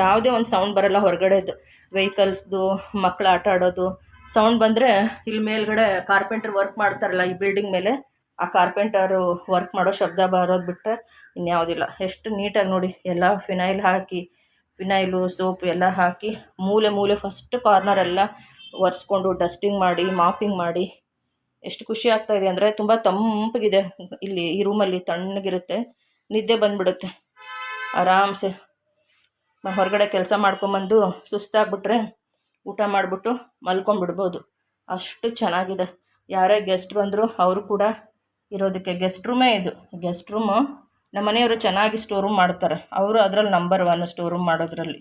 ಯಾವುದೇ ಒಂದು ಸೌಂಡ್ ಬರಲ್ಲ ಹೊರಗಡೆದು ವೆಹಿಕಲ್ಸ್ದು ಮಕ್ಕಳು ಆಟ ಆಡೋದು. ಸೌಂಡ್ ಬಂದರೆ ಇಲ್ಲಿ ಮೇಲ್ಗಡೆ ಕಾರ್ಪೆಂಟರ್ ವರ್ಕ್ ಮಾಡ್ತಾರಲ್ಲ ಈ ಬಿಲ್ಡಿಂಗ್ ಮೇಲೆ, ಆ ಕಾರ್ಪೆಂಟರು ವರ್ಕ್ ಮಾಡೋ ಶಬ್ದ ಬರೋದು ಬಿಟ್ಟರೆ ಇನ್ಯಾವುದಿಲ್ಲ. ಎಷ್ಟು ನೀಟಾಗಿ ನೋಡಿ, ಎಲ್ಲ ಫಿನೈಲ್ ಹಾಕಿ ಫಿನೈಲು ಸೋಪ್ ಎಲ್ಲ ಹಾಕಿ, ಮೂಲೆ ಮೂಲೆ ಫಸ್ಟ್ ಕಾರ್ನರೆಲ್ಲ ಒರೆಸ್ಕೊಂಡು ಡಸ್ಟಿಂಗ್ ಮಾಡಿ ಮಾಪಿಂಗ್ ಮಾಡಿ ಎಷ್ಟು ಖುಷಿ ಆಗ್ತಾ ಇದೆ ಅಂದರೆ ತುಂಬ ತಂಪಗಿದೆ. ಇಲ್ಲಿ ಈ ರೂಮಲ್ಲಿ ತಣ್ಣಗಿರುತ್ತೆ. ನಿದ್ದೆ ಬಂದ್ಬಿಡುತ್ತೆ. ಆರಾಮ್ಸೆ. ಹೊರಗಡೆ ಕೆಲಸ ಮಾಡ್ಕೊಂಬಂದು ಸುಸ್ತಾಗ್ಬಿಟ್ರೆ ಊಟ ಮಾಡಿಬಿಟ್ಟು ಮಲ್ಕೊಂಬಿಡ್ಬೋದು ಅಷ್ಟು ಚೆನ್ನಾಗಿದೆ. ಯಾರೇ ಗೆಸ್ಟ್ ಬಂದರೂ ಅವರು ಕೂಡ ಇರೋದಕ್ಕೆ ಗೆಸ್ಟ್ ರೂಮೇ ಇದು. ಗೆಸ್ಟ್ ರೂಮು ನಮ್ಮ ಮನೆಯವರು ಚೆನ್ನಾಗಿ ಸ್ಟೋರ್ ರೂಮ್ ಮಾಡ್ತಾರೆ. ಅವರು ಅದರಲ್ಲಿ ನಂಬರ್ ಒನ್ ಸ್ಟೋರ್ ರೂಮ್ ಮಾಡೋದ್ರಲ್ಲಿ.